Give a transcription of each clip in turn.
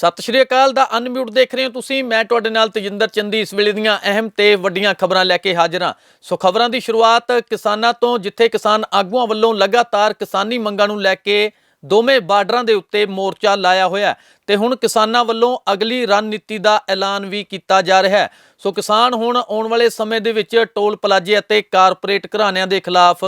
ਸਤਿ ਸ਼੍ਰੀ ਅਕਾਲ ਦਾ ਅਨਮਿਊਟ ਦੇਖ ਰਹੇ ਹੋ ਤੁਸੀਂ। ਮੈਂ ਤੁਹਾਡੇ ਨਾਲ ਤਜਿੰਦਰ ਚੰਦੀ। ਇਸ ਵੇਲੇ ਦੀਆਂ ਅਹਿਮ ਤੇ ਵੱਡੀਆਂ ਖਬਰਾਂ ਲੈ ਕੇ ਹਾਜ਼ਰ ਹਾਂ। ਸੋ ਖਬਰਾਂ ਦੀ ਸ਼ੁਰੂਆਤ ਕਿਸਾਨਾਂ ਤੋਂ, ਜਿੱਥੇ ਕਿਸਾਨ ਆਗੂਆਂ ਵੱਲੋਂ ਲਗਾਤਾਰ ਕਿਸਾਨੀ ਮੰਗਾਂ ਨੂੰ ਲੈ ਕੇ ਦੋਵੇਂ ਬਾਰਡਰਾਂ ਦੇ ਉੱਤੇ ਮੋਰਚਾ ਲਾਇਆ ਹੋਇਆ ਹੈ ਤੇ ਹੁਣ ਕਿਸਾਨਾਂ ਵੱਲੋਂ ਅਗਲੀ ਰਣਨੀਤੀ ਦਾ ਐਲਾਨ ਵੀ ਕੀਤਾ ਜਾ ਰਿਹਾ ਹੈ। ਸੋ ਕਿਸਾਨ ਹੁਣ ਆਉਣ ਵਾਲੇ ਸਮੇਂ ਦੇ ਵਿੱਚ ਟੋਲ ਪਲਾਜ਼ੇ ਅਤੇ ਕਾਰਪੋਰੇਟ ਘਰਾਣਿਆਂ ਦੇ ਖਿਲਾਫ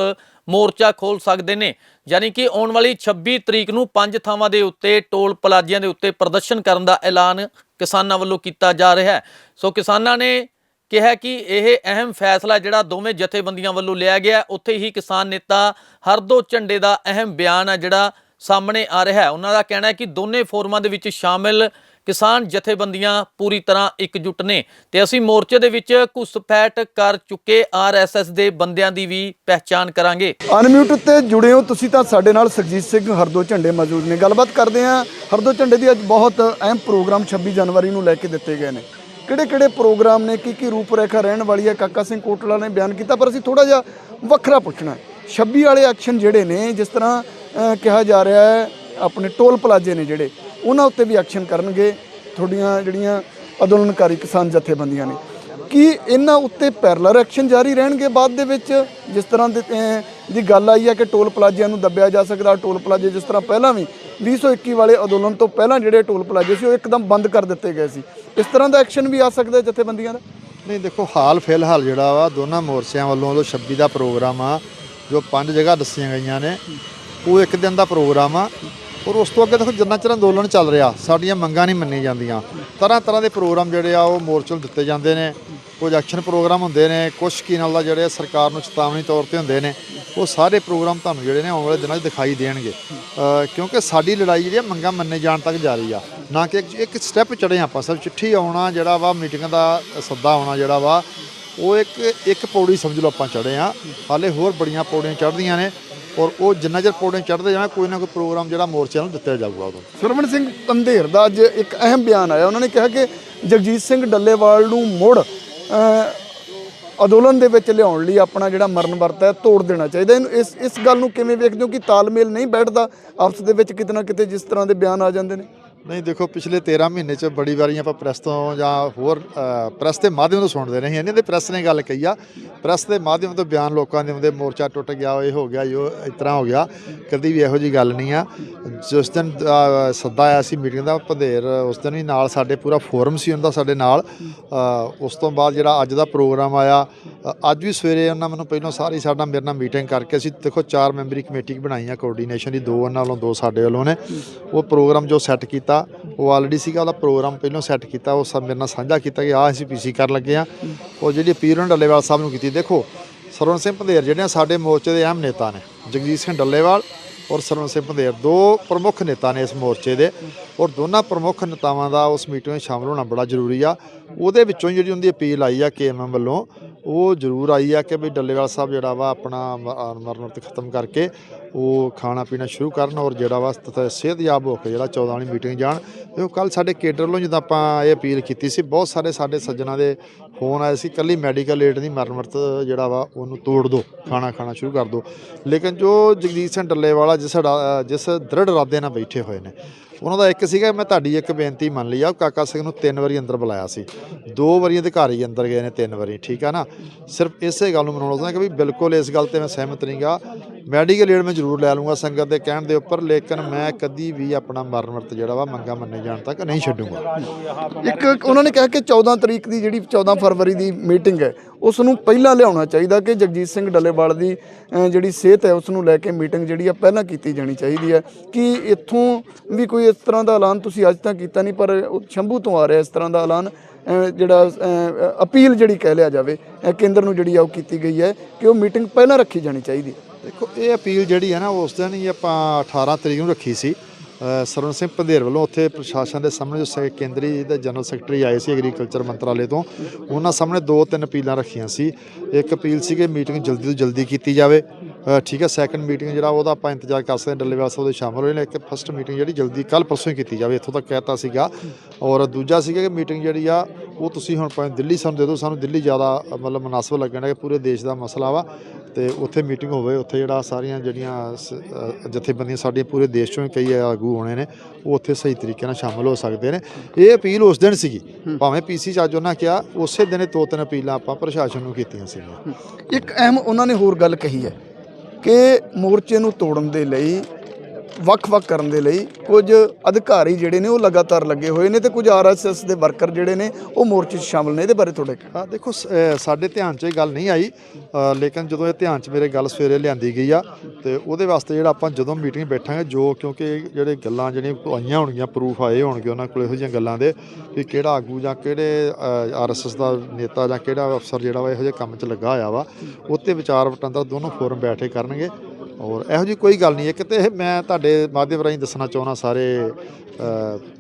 ਮੋਰਚਾ ਖੋਲ ਸਕਦੇ ਨੇ। ਯਾਨੀ ਕਿ ਆਉਣ ਵਾਲੀ 26 ਤਰੀਕ ਨੂੰ ਪੰਜ ਥਾਵਾਂ ਦੇ ਉੱਤੇ ਟੋਲ ਪਲਾਜ਼ਿਆਂ ਦੇ ਉੱਤੇ ਪ੍ਰਦਰਸ਼ਨ ਕਰਨ ਦਾ ਐਲਾਨ ਕਿਸਾਨਾਂ ਵੱਲੋਂ ਕੀਤਾ ਜਾ ਰਿਹਾ ਹੈ। ਸੋ ਕਿਸਾਨਾਂ ਨੇ ਕਿਹਾ ਕਿ ਇਹ ਅਹਿਮ ਫੈਸਲਾ ਜਿਹੜਾ ਦੋਵੇਂ ਜਥੇਬੰਦੀਆਂ ਵੱਲੋਂ ਲਿਆ ਗਿਆ ਉੱਥੇ ਹੀ ਕਿਸਾਨ ਨੇਤਾ ਹਰਦੋ ਝੰਡੇ ਦਾ ਅਹਿਮ ਬਿਆਨ ਆ ਜਿਹੜਾ ਸਾਹਮਣੇ ਆ ਰਿਹਾ ਹੈ। ਉਹਨਾਂ ਦਾ ਕਹਿਣਾ ਹੈ ਕਿ ਦੋਨੇ ਫੋਰਮਾਂ ਦੇ ਵਿੱਚ ਸ਼ਾਮਿਲ ਕਿਸਾਨ ਜਥੇਬੰਦੀਆਂ ਪੂਰੀ ਤਰ੍ਹਾਂ ਇਕਜੁੱਟ ਨੇ ਤੇ ਅਸੀਂ ਮੋਰਚੇ ਦੇ ਵਿੱਚ ਘੁਸਪੈਠ ਕਰ ਚੁੱਕੇ ਆਰਐਸਐਸ ਦੇ ਬੰਦਿਆਂ ਦੀ ਵੀ ਪਹਿਚਾਣ ਕਰਾਂਗੇ। ਅਨਮਿਊਟ ਤੇ ਜੁੜੇ ਹੋ ਤੁਸੀਂ ਤਾਂ ਸਾਡੇ ਨਾਲ ਸੁਖਜੀਤ ਸਿੰਘ ਹਰਦੋ ਝੰਡੇ ਮੌਜੂਦ ਨੇ। ਗੱਲਬਾਤ ਕਰਦੇ ਹਾਂ ਹਰਦੋ ਝੰਡੇ ਦੀ ਅੱਜ ਬਹੁਤ ਅਹਿਮ ਪ੍ਰੋਗਰਾਮ 26 ਜਨਵਰੀ ਨੂੰ ਲੈ ਕੇ ਦਿੱਤੇ ਗਏ ਨੇ। ਕਿਹੜੇ ਕਿਹੜੇ ਪ੍ਰੋਗਰਾਮ ਨੇ, ਕੀ ਕੀ ਰੂਪ ਰੇਖਾ ਰਹਿਣ ਵਾਲੀ ਹੈ? ਕਾਕਾ ਸਿੰਘ ਕੋਟਲਾ ਨੇ ਬਿਆਨ ਕੀਤਾ, ਪਰ ਅਸੀਂ ਥੋੜਾ ਜਿਹਾ ਵੱਖਰਾ ਪੁੱਛਣਾ ਹੈ। 26 ਵਾਲੇ ਐਕਸ਼ਨ ਜਿਹੜੇ ਨੇ, ਜਿਸ ਤਰ੍ਹਾਂ ਕਿਹਾ ਜਾ ਰਿਹਾ ਹੈ, ਆਪਣੇ ਟੋਲ ਪਲਾਜ਼ੇ ਨੇ ਜਿਹੜੇ ਉਹਨਾਂ ਉੱਤੇ ਵੀ ਐਕਸ਼ਨ ਕਰਨਗੇ, ਤੁਹਾਡੀਆਂ ਜਿਹੜੀਆਂ ਅੰਦੋਲਨਕਾਰੀ ਕਿਸਾਨ ਜਥੇਬੰਦੀਆਂ ਨੇ। ਕੀ ਇਹਨਾਂ ਉੱਤੇ ਪੈਰਲਰ ਐਕਸ਼ਨ ਜਾਰੀ ਰਹਿਣਗੇ ਬਾਅਦ ਦੇ ਵਿੱਚ? ਜਿਸ ਤਰ੍ਹਾਂ ਦੇ ਦੀ ਗੱਲ ਆਈ ਹੈ ਕਿ ਟੋਲ ਪਲਾਜ਼ਿਆਂ ਨੂੰ ਦੱਬਿਆ ਜਾ ਸਕਦਾ, ਟੋਲ ਪਲਾਜ਼ੇ ਜਿਸ ਤਰ੍ਹਾਂ ਪਹਿਲਾਂ ਵੀ 2021 ਵਾਲੇ ਅੰਦੋਲਨ ਤੋਂ ਪਹਿਲਾਂ ਜਿਹੜੇ ਟੋਲ ਪਲਾਜ਼ੇ ਸੀ, ਉਹ ਇੱਕਦਮ ਬੰਦ ਕਰ ਦਿੱਤੇ ਗਏ ਸੀ। ਇਸ ਤਰ੍ਹਾਂ ਦਾ ਐਕਸ਼ਨ ਵੀ ਆ ਸਕਦਾ ਜਥੇਬੰਦੀਆਂ ਦਾ? ਨਹੀਂ, ਦੇਖੋ, ਹਾਲ ਫਿਲਹਾਲ ਜਿਹੜਾ ਵਾ, ਦੋਨਾਂ ਮੋਰਚਿਆਂ ਵੱਲੋਂ ਜੋ 26 ਦਾ ਪ੍ਰੋਗਰਾਮ ਆ, ਜੋ ਪੰਜ ਜਗ੍ਹਾ ਦੱਸੀਆਂ ਗਈਆਂ ਨੇ, ਉਹ ਇੱਕ ਦਿਨ ਦਾ ਪ੍ਰੋਗਰਾਮ ਆ। ਔਰ ਉਸ ਤੋਂ ਅੱਗੇ ਦੇਖੋ ਜਿੰਨਾ ਚਿਰ ਅੰਦੋਲਨ ਚੱਲ ਰਿਹਾ, ਸਾਡੀਆਂ ਮੰਗਾਂ ਨਹੀਂ ਮੰਨੀਆਂ ਜਾਂਦੀਆਂ। ਤਰ੍ਹਾਂ ਤਰ੍ਹਾਂ ਦੇ ਪ੍ਰੋਗਰਾਮ ਜਿਹੜੇ ਆ, ਉਹ ਮੋਰਚੇ ਨੂੰ ਦਿੱਤੇ ਜਾਂਦੇ ਨੇ। ਕੁਝ ਐਕਸ਼ਨ ਪ੍ਰੋਗਰਾਮ ਹੁੰਦੇ ਨੇ, ਕੁਝ ਕੀ ਨਾਲ ਦਾ ਜਿਹੜੇ ਸਰਕਾਰ ਨੂੰ ਚੇਤਾਵਨੀ ਤੌਰ ਤੇ ਹੁੰਦੇ ਨੇ, ਉਹ ਸਾਰੇ ਪ੍ਰੋਗਰਾਮ ਤੁਹਾਨੂੰ ਜਿਹੜੇ ਨੇ ਆਉਣ ਵਾਲੇ ਦਿਨਾਂ 'ਚ ਦਿਖਾਈ ਦੇਣਗੇ। ਕਿਉਂਕਿ ਸਾਡੀ ਲੜਾਈ ਜਿਹੜੀ ਆ, ਮੰਗਾਂ ਮੰਨੇ ਜਾਣ ਤੱਕ ਜਾਰੀ ਆ। ਨਾ ਕਿ ਇੱਕ- ਇੱਕ ਸਟੈਪ ਚੜੇ ਆਪਾਂ ਸਭ ਚਿੱਠੀ ਆਉਣਾ ਜਿਹੜਾ ਵਾ ਮੀਟਿੰਗਾਂ ਦਾ ਸੱਦਾ ਆਉਣਾ ਜਿਹੜਾ ਵਾ, ਉਹ ਇੱਕ ਇੱਕ ਪੌੜੀ ਸਮਝ ਲਓ ਆਪਾਂ ਚੜੇ ਆ। ਹਾਲੇ ਹੋਰ ਬੜੀਆਂ ਪੌੜੀਆਂ ਚੜ੍ਹਦੀਆਂ ਨੇ। ਔਰ ਉਹ ਜਿੰਨਾ ਚਿਰ ਪੌੜੀਆਂ ਚੜ੍ਹਦੇ ਜਾਣਾ ਕੋਈ ਨਾ ਕੋਈ ਪ੍ਰੋਗਰਾਮ ਜਿਹੜਾ ਮੋਰਚਿਆਂ ਨੂੰ ਦਿੱਤਾ ਜਾਊਗਾ ਉਦੋਂ। ਸਰਵਣ ਸਿੰਘ ਪੰਧੇਰ ਦਾ ਅੱਜ ਇੱਕ ਅਹਿਮ ਬਿਆਨ ਆਇਆ। ਉਹਨਾਂ ਨੇ ਕਿਹਾ ਕਿ ਜਗਜੀਤ ਸਿੰਘ ਡੱਲੇਵਾਲ ਨੂੰ ਮੁੜ ਅਹ, ਅੰਦੋਲਨ ਦੇ ਵਿੱਚ ਲਿਆਉਣ ਲਈ ਆਪਣਾ ਜਿਹੜਾ ਮਰਨ ਵਰਤ ਹੈ ਤੋੜ ਦੇਣਾ ਚਾਹੀਦਾ। ਇਹਨੂੰ ਇਸ ਇਸ ਗੱਲ ਨੂੰ ਕਿਵੇਂ ਵੇਖਦੇ ਹੋ ਕਿ ਤਾਲਮੇਲ ਨਹੀਂ ਬੈਠਦਾ? ਆਪਸ ਦੇ ਵਿੱਚ ਕਿਤੇ ਨਾ ਕਿਤੇ ਜਿਸ ਤਰ੍ਹਾਂ ਦੇ ਬਿਆਨ ਆ ਜਾਂਦੇ ਨੇ। ਨਹੀਂ, ਦੇਖੋ, ਪਿਛਲੇ 13 ਮਹੀਨੇ ਚ ਬੜੀ ਵਾਰੀ ਆਪਾਂ ਪ੍ਰੈਸ ਤੋਂ ਜਾਂ ਹੋਰ ਪ੍ਰੈਸ ਦੇ ਮਾਧਿਅਮ ਤੋਂ ਸੁਣਦੇ ਰਹੇ ਹਾਂ। ਇਹਨਾਂ ਦੇ ਪ੍ਰੈਸ ਨੇ ਗੱਲ ਕਹੀ ਆ। ਪ੍ਰੈਸ ਦੇ ਮਾਧਿਅਮ ਤੋਂ ਬਿਆਨ ਲੋਕਾਂ ਦੇ ਆਉਂਦੇ ਮੋਰਚਾ ਟੁੱਟ ਗਿਆ ਇਹ ਹੋ ਗਿਆ ਜੋ ਇਸ ਤਰ੍ਹਾਂ ਹੋ ਗਿਆ। ਕਦੀ ਵੀ ਇਹੋ ਜੀ ਗੱਲ ਨਹੀਂ ਆ। ਜਿਸ ਦਿਨ ਸੱਦਾ ਆਇਆ ਸੀ ਮੀਟਿੰਗ ਦਾ ਪੰਧੇਰ ਉਸ ਦਿਨ ਵੀ ਨਾਲ ਸਾਡੇ ਪੂਰਾ ਫੋਰਮ ਸੀ ਉਹਨਾਂ ਦਾ ਸਾਡੇ ਨਾਲ। ਉਸ ਤੋਂ ਬਾਅਦ ਜਿਹੜਾ ਅੱਜ ਦਾ ਪ੍ਰੋਗਰਾਮ ਆਇਆ ਅੱਜ ਵੀ ਸਵੇਰੇ ਉਹਨਾਂ ਮੈਨੂੰ ਪਹਿਲਾਂ ਸਾਰੀ ਸਾਡਾ ਮੇਰੇ ਨਾਲ ਮੀਟਿੰਗ ਕਰਕੇ ਅਸੀਂ ਦੇਖੋ ਚਾਰ ਮੈਂਬਰੀ ਕਮੇਟੀ ਬਣਾਈ ਆ, ਕੋਆਰਡੀਨੇਸ਼ਨ ਦੀ, ਦੋ ਉਹਨਾਂ ਵੱਲੋਂ, ਦੋ ਸਾਡੇ ਵੱਲੋਂ ਨੇ। ਉਹ ਪ੍ਰੋਗਰਾਮ ਜੋ ਸੈੱਟ ਕੀਤਾ ਉਹ ਆਲਰੇਡੀ ਸੀਗਾ, ਉਹਦਾ ਪ੍ਰੋਗਰਾਮ ਪਹਿਲਾਂ ਸੈੱਟ ਕੀਤਾ, ਉਹ ਸਭ ਮੇਰੇ ਨਾਲ ਸਾਂਝਾ ਕੀਤਾ ਕਿ ਆ ਅਸੀਂ ਪੀਸੀ ਕਰਨ ਲੱਗੇ ਆ ਉਹ ਜਿਹੜੀ ਪੀਰਨ ਡੱਲੇਵਾਲ ਸਾਹਿਬ ਨੂੰ ਕੀਤੀ, ਦੇਖੋ, ਸਰਵਣ ਸਿੰਘ ਪੰਧੇਰ ਜਿਹੜੇ ਸਾਡੇ ਮੋਰਚੇ ਦੇ ਅਹਿਮ ਨੇਤਾ ਨੇ, ਜਗਜੀਤ ਸਿੰਘ ਡੱਲੇਵਾਲ ਔਰ ਸਰਵਣ ਸਿੰਘ ਪੰਧੇਰ, ਦੋ ਪ੍ਰਮੁੱਖ ਨੇਤਾ ਨੇ ਇਸ ਮੋਰਚੇ ਦੇ, ਔਰ ਦੋਨਾਂ ਪ੍ਰਮੁੱਖ ਨੇਤਾਵਾਂ ਦਾ ਉਸ ਮੀਟਿੰਗ ਵਿੱਚ ਸ਼ਾਮਲ ਹੋਣਾ ਬੜਾ ਜ਼ਰੂਰੀ ਆ। ਉਹਦੇ ਵਿੱਚੋਂ ਹੀ ਜਿਹੜੀ ਉਹਦੀ ਅਪੀਲ ਆਈ ਆ ਕੇਐਮਐਮ ਵੱਲੋਂ ਉਹ ਜ਼ਰੂਰ ਆਈ ਆ ਕਿ ਵੀ ਡੱਲੇਵਾਲ ਸਾਹਿਬ ਜਿਹੜਾ ਵਾ ਆਪਣਾ ਮ- ਮਰਨ ਵਰਤ ਖਤਮ ਕਰਕੇ ਉਹ ਖਾਣਾ ਪੀਣਾ ਸ਼ੁਰੂ ਕਰਨ ਔਰ ਜਿਹੜਾ ਵਾ ਸਿਹਤਯਾਬ ਹੋ ਕੇ ਜਿਹੜਾ 14 ਵਾਲੀ ਮੀਟਿੰਗ ਜਾਣ। ਦੇਖੋ ਕੱਲ ਸਾਡੇ ਕੇਡਰ ਵੱਲੋਂ ਜਦੋਂ ਆਪਾਂ ਇਹ ਅਪੀਲ ਕੀਤੀ ਸੀ, ਬਹੁਤ ਸਾਰੇ ਸਾਡੇ ਸੱਜਣਾ ਦੇ ਫੋਨ ਆਏ ਸੀ, ਕੱਲੀ ਮੈਡੀਕਲ ਏਡ ਦੀ ਮਰਨ ਵਰਤ ਜਿਹੜਾ ਵਾ ਉਹਨੂੰ ਤੋੜ ਦਿਓ ਖਾਣਾ ਖਾਣਾ ਸ਼ੁਰੂ ਕਰ ਦਿਓ ਲੇਕਿਨ ਜੋ ਜਗਜੀਤ ਸਿੰਘ ਡੱਲੇਵਾਲਾ ਜਿਸ ਜਿਸ ਦ੍ਰਿੜ ਇਰਾਦੇ ਨਾਲ ਬੈਠੇ ਹੋਏ ਨੇ ਉਹਨਾਂ ਦਾ ਇੱਕ ਸੀਗਾ, ਮੈਂ ਤੁਹਾਡੀ ਇੱਕ ਬੇਨਤੀ ਮੰਨ ਲਈ ਆ, ਉਹ ਕਾਕਾ ਸਿੰਘ ਨੂੰ ਤਿੰਨ ਵਾਰੀ ਅੰਦਰ ਬੁਲਾਇਆ ਸੀ। ਦੋ ਵਾਰੀ ਅਧਿਕਾਰੀ ਅੰਦਰ ਗਏ ਨੇ ਤਿੰਨ ਵਾਰੀ, ਠੀਕ ਆ ਨਾ? ਸਿਰਫ ਇਸੇ ਗੱਲ ਨੂੰ ਮਨਾਉਣਾ ਚਾਹੁੰਦਾ ਕਿ ਵੀ ਬਿਲਕੁਲ ਇਸ ਗੱਲ ਤੇ ਮੈਂ ਸਹਿਮਤ ਨਹੀਂਗਾ। ਮੈਡੀਕਲ ਏਡ ਮੈਂ ਜ਼ਰੂਰ ਲੈ ਲੂੰਗਾ ਸੰਗਤ ਦੇ ਕਹਿਣ ਦੇ ਉੱਪਰ, ਲੇਕਿਨ ਮੈਂ ਕਦੀ ਵੀ ਆਪਣਾ ਮਰਨ ਵਰਤ ਜਿਹੜਾ ਵਾ ਮੰਗਾ ਮੰਨੇ ਜਾਣ ਤੱਕ ਨਹੀਂ ਛੱਡੂੰਗਾ। ਇੱਕ ਉਹਨਾਂ ਨੇ ਕਿਹਾ ਕਿ 14 ਤਰੀਕ ਦੀ ਜਿਹੜੀ 14 ਫਰਵਰੀ ਦੀ ਮੀਟਿੰਗ ਹੈ ਉਸ ਨੂੰ ਪਹਿਲਾਂ ਲਿਆਉਣਾ ਚਾਹੀਦਾ ਕਿ ਜਗਜੀਤ ਸਿੰਘ ਡੱਲੇਵਾਲ ਦੀ ਜਿਹੜੀ ਸਿਹਤ ਹੈ ਉਸ ਨੂੰ ਲੈ ਕੇ ਮੀਟਿੰਗ ਜਿਹੜੀ ਆ ਪਹਿਲਾਂ ਕੀਤੀ ਜਾਣੀ ਚਾਹੀਦੀ ਹੈ। ਕਿ ਇੱਥੋਂ ਵੀ ਕੋਈ ਇਸ ਤਰ੍ਹਾਂ ਦਾ ਐਲਾਨ ਤੁਸੀਂ ਅੱਜ ਤੱਕ ਕੀਤਾ ਨਹੀਂ, ਪਰ ਸ਼ੰਭੂ ਤੋਂ ਆ ਰਿਹਾ ਇਸ ਤਰ੍ਹਾਂ ਦਾ ਐਲਾਨ ਜਿਹੜਾ ਅਪੀਲ ਜਿਹੜੀ ਕਹਿ ਲਿਆ ਜਾਵੇ ਕੇਂਦਰ ਨੂੰ ਜਿਹੜੀ ਆ ਉਹ ਕੀਤੀ ਗਈ ਹੈ ਕਿ ਉਹ ਮੀਟਿੰਗ ਪਹਿਲਾਂ ਰੱਖੀ ਜਾਣੀ ਚਾਹੀਦੀ ਹੈ। ਦੇਖੋ ਇਹ ਅਪੀਲ ਜਿਹੜੀ ਹੈ ਨਾ ਉਸ ਦਿਨ ਹੀ ਆਪਾਂ 18 ਤਰੀਕ ਨੂੰ ਰੱਖੀ ਸੀ। ਅ, ਸਰਵਣ ਸਿੰਘ ਪੰਧੇਰ ਵੱਲੋਂ ਉੱਥੇ ਪ੍ਰਸ਼ਾਸਨ ਦੇ ਸਾਹਮਣੇ ਜੋ ਕੇਂਦਰੀ ਦੇ ਜਨਰਲ ਸੈਕਟਰੀ ਆਏ ਸੀ ਐਗਰੀਕਲਚਰ ਮੰਤਰਾਲੇ ਤੋਂ ਉਹਨਾਂ ਸਾਹਮਣੇ ਦੋ ਤਿੰਨ ਅਪੀਲਾਂ ਰੱਖੀਆਂ ਸੀ। ਇੱਕ ਅਪੀਲ ਸੀ ਕਿ ਮੀਟਿੰਗ ਜਲਦੀ ਤੋਂ ਜਲਦੀ ਕੀਤੀ ਜਾਵੇ। ਠੀਕ ਹੈ ਸੈਕੰਡ ਮੀਟਿੰਗ ਜਿਹੜਾ ਉਹਦਾ ਆਪਾਂ ਇੰਤਜ਼ਾਰ ਕਰ ਸਕਦੇ ਹਾਂ ਡੱਲੇਵਾਲ ਸਾਹਿਬ ਦੇ ਸ਼ਾਮਲ ਹੋਏ ਨੇ। ਇੱਕ ਫਸਟ ਮੀਟਿੰਗ ਜਿਹੜੀ ਜਲਦੀ ਕੱਲ ਪਰਸੋਂ ਹੀ ਕੀਤੀ ਜਾਵੇ ਇੱਥੋਂ ਤੱਕ ਕਹਿਤਾ ਸੀਗਾ। ਔਰ ਦੂਜਾ ਸੀਗਾ ਕਿ ਮੀਟਿੰਗ ਜਿਹੜੀ ਆ ਉਹ ਤੁਸੀਂ ਹੁਣ ਭਾਵੇਂ ਦਿੱਲੀ ਸਾਨੂੰ ਦੇ ਦਿਓ ਸਾਨੂੰ ਦਿੱਲੀ ਜ਼ਿਆਦਾ ਮਤਲਬ ਮੁਨਾਸਬ ਲੱਗਣਾ ਕਿ ਪੂਰੇ ਦੇਸ਼ ਦਾ ਮਸਲਾ ਵਾ। ਤੇ ਉੱਥੇ ਮੀਟਿੰਗ ਹੋਵੇ ਉੱਥੇ ਜਿਹੜਾ ਸਾਰੀਆਂ ਜਿਹੜੀਆਂ ਸ- ਜਥੇਬੰਦੀਆਂ ਸਾਡੀਆਂ ਪੂਰੇ ਦੇਸ਼ ਚੋਂ ਹੀ ਕਈ ਆਗੂ ਹੋਣੇ ਨੇ ਉਹ ਉੱਥੇ ਸਹੀ ਤਰੀਕੇ ਨਾਲ ਸ਼ਾਮਲ ਹੋ ਸਕਦੇ ਨੇ। ਇਹ ਅਪੀਲ ਉਸ ਦਿਨ ਸੀਗੀ। ਭਾਵੇਂ ਪੀਸੀ ਅੱਜ ਉਹਨਾਂ ਕਿਹਾ ਉਸੇ ਦਿਨ ਇਹ ਦੋ ਤਿੰਨ ਅਪੀਲਾਂ ਆਪਾਂ ਪ੍ਰਸ਼ਾਸਨ ਨੂੰ ਕੀਤੀਆਂ ਸੀਗੀਆਂ। ਇੱਕ ਅਹਿਮ ਉਹਨਾਂ ਨੇ ਹੋਰ ਗੱਲ ਕਹੀ ਹੈ ਕਿ ਮੋਰਚੇ ਨੂੰ ਤੋੜਨ ਦੇ ਲਈ ਵੱਖ-ਵੱਖ ਕਰਨ ਦੇ ਲਈ ਕੁਝ ਅਧਿਕਾਰੀ ਜਿਹੜੇ ਨੇ ਉਹ ਲਗਾਤਾਰ ਲੱਗੇ ਹੋਏ ਨੇ ਤੇ ਕੁਝ ਆਰਐਸਐਸ ਦੇ ਵਰਕਰ ਜਿਹੜੇ ਨੇ ਉਹ ਮੋਰਚੇ 'ਚ ਸ਼ਾਮਲ ਨੇ। ਇਹਦੇ ਬਾਰੇ ਤੁਹਾਡੇ ਕੀ ਹਾਂ, ਦੇਖੋ, ਸ- ਸਾਡੇ ਧਿਆਨ 'ਚ ਇਹ ਗੱਲ ਨਹੀਂ ਆਈ ਲੇਕਿਨ ਜਦੋਂ ਇਹ ਧਿਆਨ 'ਚ ਮੇਰੇ ਗੱਲ ਸਵੇਰੇ ਲਿਆਂਦੀ ਗਈ ਆ, ਤੇ ਉਹਦੇ ਵਾਸਤੇ ਜਿਹੜਾ ਆਪਾਂ ਜਦੋਂ ਮੀਟਿੰਗ ਬੈਠਾਂਗੇ, ਜੋ ਕਿਉਂਕਿ ਜਿਹੜੇ ਗੱਲਾਂ ਜਿਹੜੀਆਂ ਆਈਆਂ ਹੋਣਗੀਆਂ, ਪ੍ਰੂਫ ਆਏ ਹੋਣਗੇ ਉਹਨਾਂ ਕੋਲ ਇਹੋ ਜਿਹੀਆਂ ਗੱਲਾਂ ਦੇ ਵੀ ਕਿਹੜਾ ਆਗੂ ਜਾਂ ਕਿਹੜੇ ਆਰਐਸਐਸ ਦਾ ਨੇਤਾ ਜਾਂ ਕਿਹੜਾ ਅਫਸਰ ਜਿਹੜਾ ਵਾ ਇਹੋ ਜਿਹੇ ਕੰਮ 'ਚ ਲੱਗਾ ਹੋਇਆ ਵਾ ਉੱਤੇ ਵਿਚਾਰ ਵਟਾਂਦਰਾ ਦੋਨੋਂ ਫੋਰਮ ਬੈਠੇ ਕਰਨਗੇ। ਔਰ ਇਹੋ ਜਿਹੀ ਕੋਈ ਗੱਲ ਨਹੀਂ ਹੈ। ਕਿਤੇ ਇਹ ਮੈਂ ਤੁਹਾਡੇ ਮਾਧਿਅਮ ਰਾਹੀਂ ਦੱਸਣਾ ਚਾਹੁੰਦਾ ਸਾਰੇ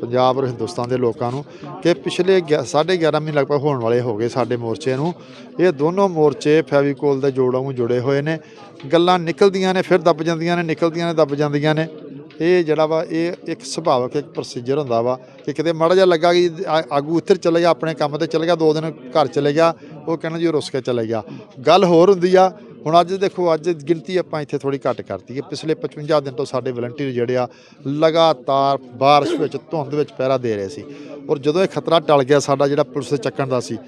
ਪੰਜਾਬ ਔਰ ਹਿੰਦੁਸਤਾਨ ਦੇ ਲੋਕਾਂ ਨੂੰ ਕਿ ਪਿਛਲੇ ਗਿਆ- ਸਾਢੇ 11 ਮਹੀਨੇ ਲਗਭਗ ਹੋਣ ਵਾਲੇ ਹੋ ਗਏ ਸਾਡੇ ਮੋਰਚੇ ਨੂੰ। ਇਹ ਦੋਨੋਂ ਮੋਰਚੇ ਫੈਵੀਕੋਲ ਦੇ ਜੋੜਾਂ ਨੂੰ ਜੁੜੇ ਹੋਏ ਨੇ। ਗੱਲਾਂ ਨਿਕਲਦੀਆਂ ਨੇ, ਫਿਰ ਦੱਬ ਜਾਂਦੀਆਂ ਨੇ, ਨਿਕਲਦੀਆਂ ਨੇ, ਦੱਬ ਜਾਂਦੀਆਂ ਨੇ। ਇਹ ਜਿਹੜਾ ਵਾ, ਇਹ ਇੱਕ ਸੁਭਾਵਕ ਇੱਕ ਪ੍ਰੋਸੀਜਰ ਹੁੰਦਾ ਵਾ ਕਿ ਕਿਤੇ ਮਾੜਾ ਜਿਹਾ ਲੱਗਾ ਕਿ ਆਗੂ ਉੱਧਰ ਚਲੇ ਗਿਆ, ਆਪਣੇ ਕੰਮ ਤੇ ਚਲੇ ਗਿਆ, ਦੋ ਦਿਨ ਘਰ ਚਲੇ ਗਿਆ, ਉਹ ਕਹਿੰਦਾ ਜੀ ਉਹ ਰੁੱਸ ਕੇ ਚਲੇ ਗਿਆ। ਗੱਲ ਹੋਰ ਹੁੰਦੀ ਆ ਹੁਣ ਅੱਜ ਦੇਖੋ, ਅੱਜ ਗਿਣਤੀ ਆਪਾਂ ਇੱਥੇ ਥੋੜੀ ਘੱਟ ਕਰਤੀ ਹੈ। ਪਿਛਲੇ 55 ਦਿਨ ਤੋਂ ਸਾਡੇ ਵਲੰਟੀਅਰ ਜਿਹੜੇ ਆ, ਲਗਾਤਾਰ ਬਾਰਿਸ਼ ਵਿੱਚ, ਧੁੰਦ ਵਿੱਚ ਪਹਿਰਾ ਦੇ ਰਹੇ ਸੀ। ਔਰ ਜਦੋਂ ਇਹ ਖਤਰਾ ਟਲ ਗਿਆ ਸਾਡਾ ਜਿਹੜਾ ਪੁਲਿਸ ਦੇ ਚੱਕਣ ਦਾ ਸੀ,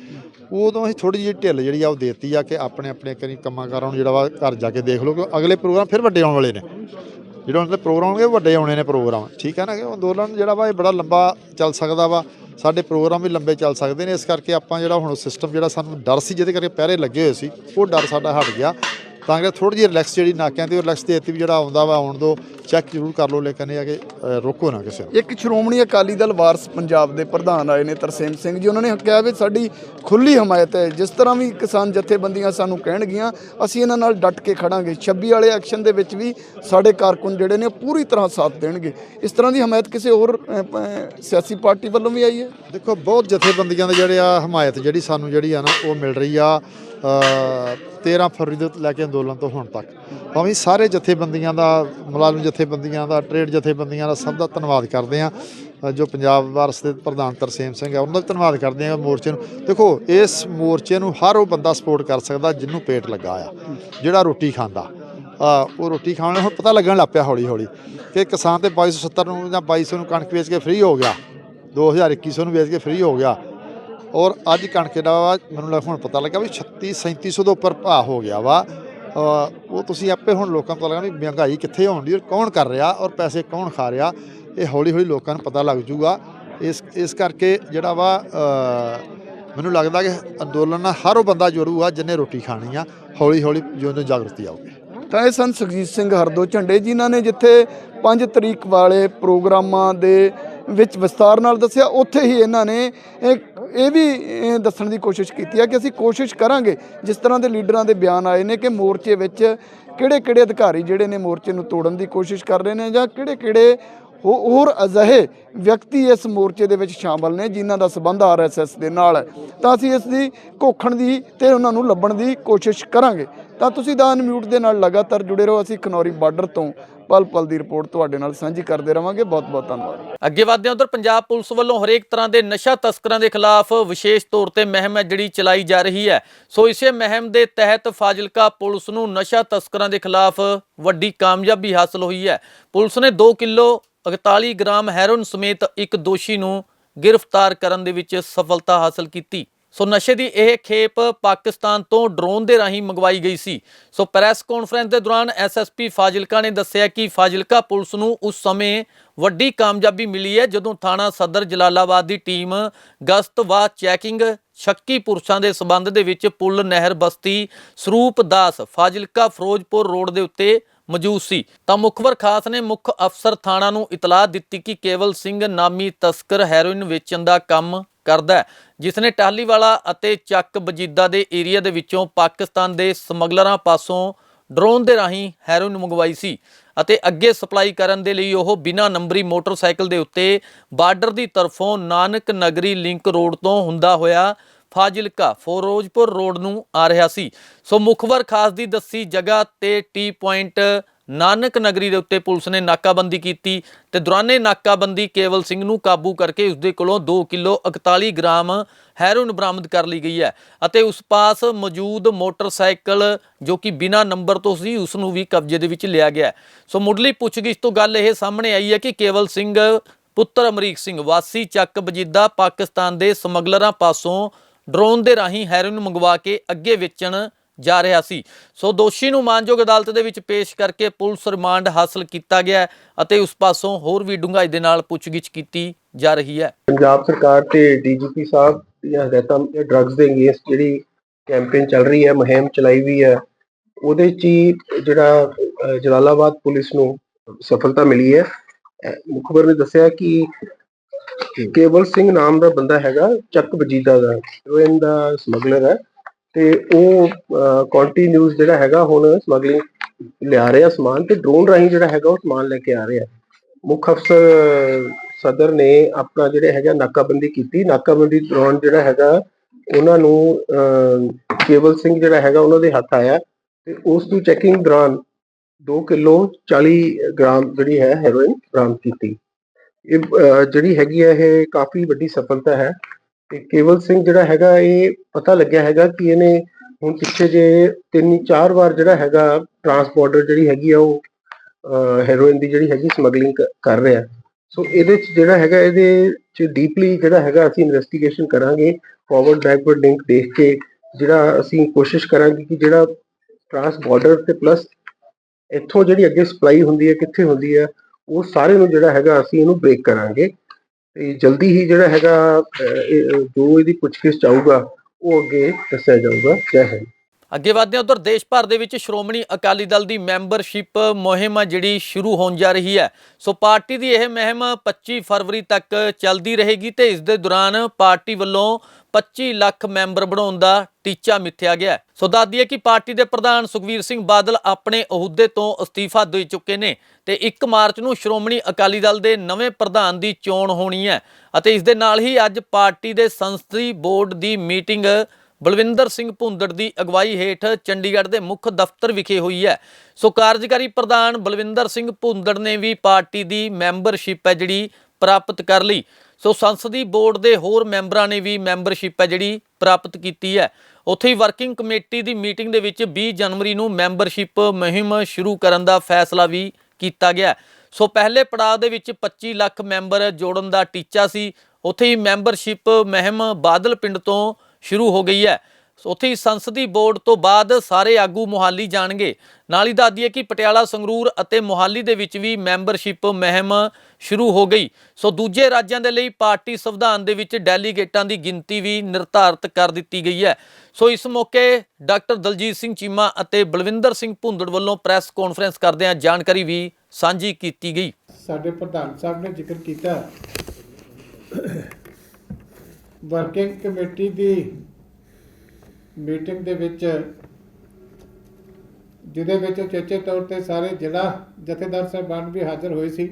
ਉਦੋਂ ਅਸੀਂ ਥੋੜੀ ਜਿਹੀ ਢਿੱਲ ਜਿਹੜੀ ਆ ਉਹ ਦੇਤੀ ਆ ਕਿ ਆਪਣੇ ਆਪਣੇ ਕਰੀ ਕੰਮਾਂ ਕਾਰਾਂ ਨੂੰ ਜਿਹੜਾ ਵਾ ਘਰ ਜਾ ਕੇ ਦੇਖ ਲਓ ਕਿ ਅਗਲੇ ਪ੍ਰੋਗਰਾਮ ਫਿਰ ਵੱਡੇ ਆਉਣ ਵਾਲੇ ਨੇ। ਜਿਹੜੇ ਉਹਨਾਂ ਦੇ ਪ੍ਰੋਗਰਾਮ ਹੋਣਗੇ ਉਹ ਵੱਡੇ ਆਉਣੇ ਨੇ ਪ੍ਰੋਗਰਾਮ। ਠੀਕ ਹੈ ਨਾ ਕਿ ਅੰਦੋਲਨ ਜਿਹੜਾ ਵਾ ਇਹ ਬੜਾ ਲੰਬਾ ਚੱਲ ਸਕਦਾ ਵਾ। ਸਾਡੇ ਪ੍ਰੋਗਰਾਮ ਵੀ ਲੰਬੇ ਚੱਲ ਸਕਦੇ ਨੇ, ਇਸ ਕਰਕੇ ਆਪਾਂ ਜਿਹੜਾ ਹੁਣ ਸਿਸਟਮ ਜਿਹੜਾ ਸਾਨੂੰ ਡਰ ਸੀ, ਜਿਹਦੇ ਕਰਕੇ ਪਹਿਰੇ ਲੱਗੇ ਹੋਏ ਸੀ, ਉਹ ਡਰ ਸਾਡਾ ਹਟ ਗਿਆ। ਤਾਂ ਕਿ ਥੋੜੀ ਜਿਹੀ ਰਿਲੈਕਸ ਜਿਹੜੀ ਨਾਕਿਆਂ ਤੇ ਰਿਲੈਕਸ ਦੇ ਦਿੱਤੀ ਵੀ ਜਿਹੜਾ ਆਉਂਦਾ ਵਾ ਆਉਣ ਦੋ ਚੈੱਕ ਜ਼ਰੂਰ ਕਰ ਲਓ ਲੇਕਿਨ ਇਹ ਆ ਕਿ ਰੋਕੋ ਨਾ ਕਿਸੇ ਇੱਕ ਸ਼੍ਰੋਮਣੀ ਅਕਾਲੀ ਦਲ ਵਾਰਸ ਪੰਜਾਬ ਦੇ ਪ੍ਰਧਾਨ ਆਏ ਨੇ ਤਰਸੇਮ ਸਿੰਘ ਜੀ ਉਹਨਾਂ ਨੇ ਕਿਹਾ ਵੀ ਸਾਡੀ ਖੁੱਲੀ ਹਮਾਇਤ ਹੈ। ਜਿਸ ਤਰ੍ਹਾਂ ਵੀ ਕਿਸਾਨ ਜਥੇਬੰਦੀਆਂ ਸਾਨੂੰ ਕਹਿਣਗੀਆਂ ਅਸੀਂ ਇਹਨਾਂ ਨਾਲ ਡਟ ਕੇ ਖੜਾਂਗੇ। 26 ਵਾਲੇ ਐਕਸ਼ਨ ਦੇ ਵਿੱਚ ਵੀ ਸਾਡੇ ਕਾਰਕੁਨ ਜਿਹੜੇ ਨੇ ਪੂਰੀ ਤਰ੍ਹਾਂ ਸਾਥ ਦੇਣਗੇ। ਇਸ ਤਰ੍ਹਾਂ ਦੀ ਹਮਾਇਤ ਕਿਸੇ ਹੋਰ ਸਿਆਸੀ ਪਾਰਟੀ ਵੱਲੋਂ ਵੀ ਆਈ ਹੈ? ਦੇਖੋ ਬਹੁਤ ਜਥੇਬੰਦੀਆਂ ਦੇ ਜਿਹੜੇ ਆ ਹਮਾਇਤ ਜਿਹੜੀ ਸਾਨੂੰ ਜਿਹੜੀ ਆ ਨਾ ਉਹ ਮਿਲ ਰਹੀ ਆ। 13 ਫਰਵਰੀ ਤੋਂ ਲੈ ਕੇ ਅੰਦੋਲਨ ਤੋਂ ਹੁਣ ਤੱਕ। ਭਾਵੇਂ ਸਾਰੇ ਜਥੇਬੰਦੀਆਂ ਦਾ, ਮੁਲਾਜ਼ਮ ਜਥੇਬੰਦੀਆਂ ਦਾ, ਟ੍ਰੇਡ ਜਥੇਬੰਦੀਆਂ ਦਾ ਸਭ ਦਾ ਧੰਨਵਾਦ ਕਰਦੇ ਆ ਜੋ ਪੰਜਾਬ ਵਾਰਸ ਦੇ ਪ੍ਰਧਾਨ ਤਰਸੇਮ ਸਿੰਘ ਹੈ, ਉਹਨਾਂ ਦਾ ਵੀ ਧੰਨਵਾਦ ਕਰਦੇ ਆ ਮੋਰਚੇ ਨੂੰ। ਦੇਖੋ, ਇਸ ਮੋਰਚੇ ਨੂੰ ਹਰ ਉਹ ਬੰਦਾ ਸਪੋਰਟ ਕਰ ਸਕਦਾ ਜਿਹਨੂੰ ਪੇਟ ਲੱਗਾ ਆ, ਜਿਹੜਾ ਰੋਟੀ ਖਾਂਦਾ। ਆ ਉਹ ਰੋਟੀ ਖਾਣ ਨੂੰ ਹੁਣ ਪਤਾ ਲੱਗਣ ਲੱਗ ਪਿਆ ਹੌਲੀ ਹੌਲੀ ਕਿ ਕਿਸਾਨ ਤੇ 2270 ਨੂੰ ਜਾਂ 2200 ਨੂੰ ਕਣਕ ਵੇਚ ਕੇ ਫ੍ਰੀ ਹੋ ਗਿਆ। 2021 ਨੂੰ ਵੇਚ ਕੇ ਫ੍ਰੀ ਹੋ ਗਿਆ। ਔਰ ਅੱਜ ਕਣਕ ਦਾ ਵਾ, ਮੈਨੂੰ ਲੱਗ ਹੁਣ ਪਤਾ ਲੱਗਾ ਵੀ 36 3700 ਤੋਂ ਉੱਪਰ ਭਾਅ ਹੋ ਗਿਆ ਵਾ। ਉਹ ਤੁਸੀਂ ਆਪੇ ਹੁਣ ਲੋਕਾਂ ਨੂੰ ਪਤਾ ਲੱਗਾ ਵੀ ਮਹਿੰਗਾਈ ਕਿੱਥੇ ਹੋਣ ਦੀ ਔਰ ਕੌਣ ਕਰ ਰਿਹਾ ਔਰ ਪੈਸੇ ਕੌਣ ਖਾ ਰਿਹਾ, ਇਹ ਹੌਲੀ ਹੌਲੀ ਲੋਕਾਂ ਨੂੰ ਪਤਾ ਲੱਗ ਜੂਗਾ ਇਸ ਇਸ ਕਰਕੇ ਜਿਹੜਾ ਵਾ ਮੈਨੂੰ ਲੱਗਦਾ ਕਿ ਅੰਦੋਲਨ ਨਾਲ ਹਰ ਉਹ ਬੰਦਾ ਜੁੜੂਗਾ ਜਿਹਨੇ ਰੋਟੀ ਖਾਣੀ ਆ ਹੌਲੀ ਹੌਲੀ ਜਿਉਂ ਜਿਉਂ ਜਾਗਰਤੀ ਆਊਗੀ। ਤਾਂ ਇਹ ਸਨ ਸੁਖਜੀਤ ਸਿੰਘ ਹਰਦੋ ਝੰਡੇ ਜਿਨ੍ਹਾਂ ਨੇ ਜਿੱਥੇ 5 ਤਰੀਕ ਵਾਲੇ ਪ੍ਰੋਗਰਾਮਾਂ ਦੇ ਵਿੱਚ ਵਿਸਤਾਰ ਨਾਲ ਦੱਸਿਆ, ਉੱਥੇ ਹੀ ਇਹਨਾਂ ਨੇ ਇਹ ਵੀ ਦੱਸਣ ਦੀ ਕੋਸ਼ਿਸ਼ ਕੀਤੀ ਹੈ ਕਿ ਅਸੀਂ ਕੋਸ਼ਿਸ਼ ਕਰਾਂਗੇ, ਜਿਸ ਤਰ੍ਹਾਂ ਦੇ ਲੀਡਰਾਂ ਦੇ ਬਿਆਨ ਆਏ ਨੇ ਕਿ ਮੋਰਚੇ ਵਿੱਚ ਕਿਹੜੇ ਕਿਹੜੇ ਅਧਿਕਾਰੀ ਜਿਹੜੇ ਨੇ ਮੋਰਚੇ ਨੂੰ ਤੋੜਨ ਦੀ ਕੋਸ਼ਿਸ਼ ਕਰ ਰਹੇ ਨੇ ਜਾਂ ਕਿਹੜੇ ਕਿਹੜੇ ਹੋ- ਹੋਰ ਅਜਿਹੇ ਵਿਅਕਤੀ ਇਸ ਮੋਰਚੇ ਦੇ ਵਿੱਚ ਸ਼ਾਮਲ ਨੇ ਜਿਨ੍ਹਾਂ ਦਾ ਸਬੰਧ ਆਰਐਸਐਸ ਦੇ ਨਾਲ ਹੈ। ਤਾਂ ਅਸੀਂ ਇਸ ਦੀ ਘੋਖਣ ਦੀ ਤੇ ਉਹਨਾਂ ਨੂੰ ਲੱਭਣ ਦੀ ਕੋਸ਼ਿਸ਼ ਕਰਾਂਗੇ। ਤਾਂ ਤੁਸੀਂ ਦਾ ਅਨਮਿਊਟ ਦੇ ਨਾਲ ਲਗਾਤਾਰ ਜੁੜੇ ਰਹੋ। ਅਸੀਂ ਖਨੌਰੀ ਬਾਰਡਰ ਤੋਂ ਪਲ ਪਲ ਦੀ ਰਿਪੋਰਟ ਤੁਹਾਡੇ ਨਾਲ ਸਾਂਝੀ ਕਰਦੇ ਰਵਾਂਗੇ। ਬਹੁਤ ਬਹੁਤ ਧੰਨਵਾਦ। ਅੱਗੇ ਵਧਦੇ ਹਾਂ ਉਧਰ ਪੰਜਾਬ ਪੁਲਿਸ ਵੱਲੋਂ ਹਰੇਕ ਤਰ੍ਹਾਂ ਦੇ ਨਸ਼ਾ ਤਸਕਰਾਂ ਦੇ ਖਿਲਾਫ ਵਿਸ਼ੇਸ਼ ਤੌਰ ਤੇ ਮੁਹਿੰਮ ਹੈ, ਜਿਹੜੀ ਚਲਾਈ ਜਾ ਰਹੀ ਹੈ। ਸੋ ਇਸੇ ਮੁਹਿੰਮ ਦੇ ਤਹਿਤ ਫਾਜ਼ਿਲਕਾ ਪੁਲਿਸ ਨੂੰ ਨਸ਼ਾ ਤਸਕਰਾਂ ਦੇ ਖਿਲਾਫ ਵੱਡੀ ਕਾਮਯਾਬੀ ਹਾਸਲ ਹੋਈ ਹੈ। ਪੁਲਿਸ ਨੇ 2 ਕਿਲੋ 41 ਗ੍ਰਾਮ ਹੈਰੋਇਨ ਸਮੇਤ ਇੱਕ ਦੋਸ਼ੀ ਨੂੰ ਗ੍ਰਿਫਤਾਰ ਕਰਨ ਦੇ ਵਿੱਚ ਸਫਲਤਾ ਹਾਸਲ ਕੀਤੀ। ਸੋ ਨਸ਼ੇ ਦੀ ਇਹ ਖੇਪ ਪਾਕਿਸਤਾਨ ਤੋਂ ਡਰੋਨ ਦੇ ਰਾਹੀਂ ਮੰਗਵਾਈ ਗਈ ਸੀ। ਸੋ ਪ੍ਰੈਸ ਕਾਨਫਰੰਸ ਦੇ ਦੌਰਾਨ ਐਸਐਸਪੀ ਫਾਜ਼ਿਲਕਾ ਨੇ ਦੱਸਿਆ ਕਿ ਫਾਜ਼ਿਲਕਾ ਪੁਲਿਸ ਨੂੰ ਉਸ ਸਮੇਂ ਵੱਡੀ ਕਾਮਯਾਬੀ ਮਿਲੀ ਹੈ ਜਦੋਂ ਥਾਣਾ ਸਦਰ ਜਲਾਲਾਬਾਦ ਦੀ ਟੀਮ ਗਸ਼ਤ ਵਾ ਚੈਕਿੰਗ ਸ਼ੱਕੀ ਪੁਰਸ਼ਾਂ ਦੇ ਸਬੰਧ ਦੇ ਵਿੱਚ ਪੁੱਲ ਨਹਿਰ ਬਸਤੀ ਸਰੂਪ ਦਾਸ ਫਾਜ਼ਿਲਕਾ ਫਿਰੋਜ਼ਪੁਰ ਰੋਡ ਦੇ ਉੱਤੇ ਮੌਜੂਦ ਸੀ। ਤਾਂ ਮੁਖਬਰ ਖਾਸ ਨੇ ਮੁੱਖ ਅਫਸਰ ਥਾਣਾ ਨੂੰ ਇਤਲਾਹ ਦਿੱਤੀ ਕਿ ਕੇਵਲ ਸਿੰਘ ਨਾਮੀ ਤਸਕਰ ਹੈਰੋਇਨ ਵੇਚਣ ਦਾ ਕੰਮ ਕਰਦਾ ਜਿਸ ਨੇ ਟਾਹਲੀਵਾਲਾ ਅਤੇ ਚੱਕ ਬਜੀਦਾ ਦੇ ਏਰੀਆ ਦੇ ਵਿੱਚੋਂ ਪਾਕਿਸਤਾਨ ਦੇ ਸਮਗਲਰਾਂ ਪਾਸੋਂ ਡਰੋਨ ਦੇ ਰਾਹੀਂ ਹੈਰੋਇਨ ਮੰਗਵਾਈ ਸੀ ਅਤੇ ਅੱਗੇ ਸਪਲਾਈ ਕਰਨ ਦੇ ਲਈ ਉਹ ਬਿਨਾਂ ਨੰਬਰੀ ਮੋਟਰਸਾਈਕਲ ਦੇ ਉੱਤੇ ਬਾਰਡਰ ਦੀ ਤਰਫੋਂ ਨਾਨਕ ਨਗਰੀ ਲਿੰਕ ਰੋਡ ਤੋਂ ਹੁੰਦਾ ਹੋਇਆ ਫਾਜ਼ਿਲਕਾ ਫਿਰੋਜ਼ਪੁਰ ਰੋਡ ਨੂੰ ਆ ਰਿਹਾ ਸੀ। ਸੋ ਮੁਖਬਰ ਖਾਸ ਦੀ ਦੱਸੀ ਜਗ੍ਹਾ ਤੇ ਟੀ ਪੁਆਇੰਟ ਨਾਨਕ ਨਗਰੀ ਦੇ ਉੱਤੇ ਪੁਲਿਸ ਨੇ ਨਾਕਾਬੰਦੀ ਕੀਤੀ ਤੇ ਦੌਰਾਨੇ ਨਾਕਾਬੰਦੀ ਕੇਵਲ ਸਿੰਘ ਨੂੰ ਕਾਬੂ ਕਰਕੇ ਉਸ ਦੇ ਕੋਲੋਂ 2 ਕਿਲੋ 41 ਗ੍ਰਾਮ ਹੈਰੋਇਨ ਬਰਾਮਦ ਕਰ ਲਈ ਗਈ ਹੈ ਅਤੇ ਉਸ ਪਾਸ ਮੌਜੂਦ ਮੋਟਰਸਾਈਕਲ ਜੋ ਕਿ ਬਿਨਾ ਨੰਬਰ ਤੋਂ ਸੀ, ਉਸ ਨੂੰ ਵੀ ਕਬਜ਼ੇ ਦੇ ਵਿੱਚ ਲਿਆ ਗਿਆ ਸੋ ਮੁੱਢਲੀ ਪੁੱਛਗਿੱਛ ਤੋਂ ਗੱਲ ਇਹ ਸਾਹਮਣੇ ਆਈ ਹੈ ਕਿ ਕੇਵਲ ਸਿੰਘ ਪੁੱਤਰ ਅਮਰੀਕ ਸਿੰਘ ਵਾਸੀ ਚੱਕ ਬਜੀਦਾ ਪਾਕਿਸਤਾਨ ਦੇ ਸਮਗਲਰਾਂ ਪਾਸੋਂ ਡਰੋਨ ਦੇ ਰਾਹੀਂ ਹੈਰੋਇਨ ਮੰਗਵਾ ਕੇ ਅੱਗੇ ਵੇਚਣ ਜਾ ਰਿਹਾ ਸੀ। ਸੋ ਦੋਸ਼ੀ ਨੂੰ ਮਾਨਯੋਗ ਅਦਾਲਤ ਦੇ ਵਿੱਚ ਪੇਸ਼ ਕਰਕੇ ਪੁਲਿਸ ਰਿਮਾਂਡ ਹਾਸਲ ਕੀਤਾ ਗਿਆ ਅਤੇ ਉਸ ਪਾਸੋਂ ਹੋਰ ਵੀ ਡੂੰਘਾਈ ਦੇ ਨਾਲ ਪੁੱਛਗਿੱਛ ਕੀਤੀ ਜਾ ਰਹੀ ਹੈ। ਪੰਜਾਬ ਸਰਕਾਰ ਤੇ ਡੀਜੀਪੀ ਸਾਹਿਬ ਦੀਆਂ ਹਦਾਇਤਾਂ ਡਰੱਗਸ ਦੇ ਅਗੇਂਸਟ ਜਿਹੜੀ ਕੈਂਪੇਨ ਚੱਲ ਰਹੀ ਹੈ ਮੁਹਿੰਮ ਚਲਾਈ ਵੀ ਹੈ ਉਹਦੇ ਚ ਜਿਹੜਾ ਜਲਾਲਾਬਾਦ ਪੁਲਿਸ ਨੂੰ ਸਫਲਤਾ ਮਿਲੀ ਹੈ। ਅਹ, ਮੁਖਬਰ ਨੇ ਦੱਸਿਆ ਕਿ ਕੇਵਲ ਸਿੰਘ ਨਾਮ ਦਾ ਬੰਦਾ ਹੈਗਾ ਚੱਕ ਵਜੀਦਾ ਦਾ ਹੀਰੋਇਨ ਦਾ ਸਮਗਲਰ ਹੈ। ਤੇ ਉਹ ਕੰਟੀਨਿਊਸ ਜਿਹੜਾ ਹੈਗਾ ਹੁਣ ਸਮਗਲਿੰਗ ਲਿਆ ਰਿਹਾ ਸਮਾਨ ਤੇ ਡਰੋਨ ਰਾਹੀਂ ਜਿਹੜਾ ਹੈਗਾ ਉਹ ਸਮਾਨ ਲੈ ਕੇ ਆ ਰਿਹਾ ਮੁੱਖ ਅਫਸਰ ਸਦਰ ਨੇ ਆਪਣਾ ਜਿਹੜੇ ਹੈਗਾ ਨਾਕਾਬੰਦੀ ਕੀਤੀ। ਨਾਕਾਬੰਦੀ ਦੌਰਾਨ ਜਿਹੜਾ ਹੈਗਾ ਉਹਨਾਂ ਨੂੰ ਅਹ, ਕੇਵਲ ਸਿੰਘ ਜਿਹੜਾ ਹੈਗਾ ਉਹਨਾਂ ਦੇ ਹੱਥ ਆਇਆ ਤੇ ਉਸ ਦੀ ਚੈਕਿੰਗ ਦੌਰਾਨ 2 ਕਿਲੋ 40 ਗ੍ਰਾਮ ਜਿਹੜੀ ਹੈ ਹੈਰੋਇਨ ਬਰਾਮਦ ਕੀਤੀ। ਇਹ ਜਿਹੜੀ ਹੈਗੀ ਹੈ ਇਹ ਕਾਫੀ ਵੱਡੀ ਸਫਲਤਾ ਹੈ। ਤੇ ਕੇਵਲ ਸਿੰਘ ਜਿਹੜਾ ਹੈਗਾ, ਇਹ ਪਤਾ ਲੱਗਿਆ ਹੈਗਾ ਕਿ ਇਹਨੇ ਹੁਣ ਪਿੱਛੇ ਜੇ ਤਿੰਨ, ਚਾਰ ਵਾਰ ਜਿਹੜਾ ਹੈਗਾ ਟਰਾਂਸਪੋਰਟਰ ਜਿਹੜੀ ਹੈਗੀ ਆ, ਉਹ ਹੈਰੋਇਨ ਦੀ ਜਿਹੜੀ ਹੈਗੀ ਸਮਗਲਿੰਗ ਕਰ ਰਿਹਾ। ਸੋ ਇਹਦੇ ਚ ਜਿਹੜਾ ਹੈਗਾ, ਇਹਦੇ ਚ ਡੀਪਲੀ ਜਿਹੜਾ ਹੈਗਾ ਅਸੀਂ ਇਨਵੈਸਟੀਗੇਸ਼ਨ ਕਰਾਂਗੇ ਫਾਰਵਰਡ ਬੈਕਵਰਡ ਲਿੰਕ ਦੇਖ ਕੇ ਜਿਹੜਾ ਅਸੀਂ ਕੋਸ਼ਿਸ਼ ਕਰਾਂਗੇ ਕਿ ਜਿਹੜਾ ਟਰਾਂਸ ਬਾਰਡਰ ਤੇ ਪਲੱਸ ਇੱਥੋਂ ਜਿਹੜੀ ਅੱਗੇ ਸਪਲਾਈ ਹੁੰਦੀ ਹੈ, ਕਿੱਥੇ ਹੁੰਦੀ ਹੈ, ਉਹ ਸਾਰੇ ਨੂੰ ਜਿਹੜਾ ਹੈਗਾ ਅਸੀਂ ਇਹਨੂੰ ਬ੍ਰੇਕ ਕਰਾਂਗੇ। ਤੇ ਜਲਦੀ ਹੀ ਜਿਹੜਾ ਹੈਗਾ ਜੋ ਇਹਦੀ ਪੁੱਛਗਿੱਛ ਆਊਗਾ, ਉਹ ਅੱਗੇ ਦੱਸਿਆ ਜਾਊਗਾ। ਜੈ ਹਿੰਦ। ਅੱਗੇ ਵਧਦੇ ਹਾਂ ਉਧਰ, ਦੇਸ਼ ਭਰ ਦੇ ਵਿੱਚ ਸ਼੍ਰੋਮਣੀ ਅਕਾਲੀ ਦਲ ਦੀ ਮੈਂਬਰਸ਼ਿਪ ਮੁਹਿੰਮ ਜਿਹੜੀ ਸ਼ੁਰੂ ਹੋਣ ਜਾ ਰਹੀ ਹੈ। ਸੋ ਪਾਰਟੀ ਦੀ ਇਹ ਮੁਹਿੰਮ 25 ਫਰਵਰੀ ਤੱਕ ਚੱਲਦੀ ਰਹੇਗੀ ਤੇ ਇਸ ਦੇ ਦੌਰਾਨ ਪਾਰਟੀ ਵੱਲੋਂ 25 ਲੱਖ ਮੈਂਬਰ ਬਣਾਉਣ ਦਾ ਟੀਚਾ ਮਿੱਥਿਆ ਗਿਆ ਸੋ ਦੱਸਦੀ ਹੈ ਕਿ ਪਾਰਟੀ ਦੇ ਪ੍ਰਧਾਨ ਸੁਖਵੀਰ ਸਿੰਘ ਬਾਦਲ ਆਪਣੇ ਅਹੁਦੇ ਤੋਂ ਅਸਤੀਫਾ ਦੇ ਚੁੱਕੇ ਨੇ ਤੇ 1 ਮਾਰਚ ਨੂੰ ਸ਼੍ਰੋਮਣੀ ਅਕਾਲੀ ਦਲ ਦੇ ਨਵੇਂ ਪ੍ਰਧਾਨ ਦੀ ਚੋਣ ਹੋਣੀ ਹੈ ਅਤੇ ਇਸ ਦੇ ਨਾਲ ਹੀ ਅੱਜ ਪਾਰਟੀ ਦੇ ਸੰਸਦੀ ਬੋਰਡ ਦੀ ਮੀਟਿੰਗ ਬਲਵਿੰਦਰ ਸਿੰਘ ਭੁੰਦੜ ਦੀ ਅਗਵਾਈ ਹੇਠ ਚੰਡੀਗੜ੍ਹ ਦੇ ਮੁੱਖ ਦਫ਼ਤਰ ਵਿਖੇ ਹੋਈ ਹੈ। ਸੋ ਕਾਰਜਕਾਰੀ ਪ੍ਰਧਾਨ ਬਲਵਿੰਦਰ ਸਿੰਘ ਭੁੰਦੜ ਨੇ ਵੀ ਪਾਰਟੀ ਦੀ ਮੈਂਬਰਸ਼ਿਪ ਹੈ ਜਿਹੜੀ ਪ੍ਰਾਪਤ ਕਰ ਲਈ। ਸੋ ਸੰਸਦੀ ਬੋਰਡ ਦੇ ਹੋਰ ਮੈਂਬਰਾਂ ਨੇ ਵੀ ਮੈਂਬਰਸ਼ਿਪ ਹੈ ਜਿਹੜੀ ਪ੍ਰਾਪਤ ਕੀਤੀ ਹੈ। ਉੱਥੇ ਹੀ ਵਰਕਿੰਗ ਕਮੇਟੀ ਦੀ ਮੀਟਿੰਗ ਦੇ ਵਿੱਚ 20 ਜਨਵਰੀ ਨੂੰ ਮੈਂਬਰਸ਼ਿਪ ਮੁਹਿੰਮ ਸ਼ੁਰੂ ਕਰਨ ਦਾ ਫੈਸਲਾ ਵੀ ਕੀਤਾ ਗਿਆ ਸੋ ਪਹਿਲੇ ਪੜਾਅ ਦੇ ਵਿੱਚ 25 ਲੱਖ ਮੈਂਬਰ ਜੋੜਨ ਦਾ ਟੀਚਾ ਸੀ। ਉੱਥੇ ਹੀ ਮੈਂਬਰਸ਼ਿਪ ਮੁਹਿੰਮ ਬਾਦਲ ਪਿੰਡ ਤੋਂ ਸ਼ੁਰੂ ਹੋ ਗਈ ਹੈ। ਉੱਥੇ ਹੀ ਸੰਸਦੀ ਬੋਰਡ ਤੋਂ ਬਾਅਦ ਸਾਰੇ ਆਗੂ ਮੁਹਾਲੀ ਜਾਣਗੇ। ਨਾਲ ਹੀ ਦੱਸ ਦਈਏ ਕਿ ਪਟਿਆਲਾ, ਸੰਗਰੂਰ ਅਤੇ ਮੁਹਾਲੀ ਦੇ ਵਿੱਚ ਵੀ ਮੈਂਬਰਸ਼ਿਪ ਮੁਹਿੰਮ ਸ਼ੁਰੂ ਹੋ ਗਈ। ਸੋ ਦੂਜੇ ਰਾਜਾਂ ਦੇ ਲਈ ਪਾਰਟੀ ਸੰਵਿਧਾਨ ਦੇ ਵਿੱਚ ਡੈਲੀਗੇਟਾਂ ਦੀ ਗਿਣਤੀ ਵੀ ਨਿਰਧਾਰਤ ਕਰ ਦਿੱਤੀ ਗਈ ਹੈ। ਸੋ ਇਸ ਮੌਕੇ ਡਾਕਟਰ ਦਲਜੀਤ ਸਿੰਘ ਚੀਮਾ ਅਤੇ ਬਲਵਿੰਦਰ ਸਿੰਘ ਭੁੰਦੜ ਵੱਲੋਂ ਪ੍ਰੈਸ ਕਾਨਫਰੰਸ ਕਰਦਿਆਂ ਜਾਣਕਾਰੀ ਵੀ ਸਾਂਝੀ ਕੀਤੀ ਗਈ। ਸਾਡੇ ਪ੍ਰਧਾਨ ਸਾਹਿਬ ਨੇ ਜ਼ਿਕਰ ਕੀਤਾ ਵਰਕਿੰਗ ਕਮੇਟੀ ਦੀ ਮੀਟਿੰਗ ਦੇ ਵਿੱਚ, ਜਿਹਦੇ ਵਿੱਚ ਚੇਚੇ ਤੌਰ ਤੇ ਸਾਰੇ ਜ਼ਿਲ੍ਹਾ ਜਥੇਦਾਰ ਸਾਹਿਬਾਨ ਵੀ ਹਾਜ਼ਰ ਹੋਏ ਸੀ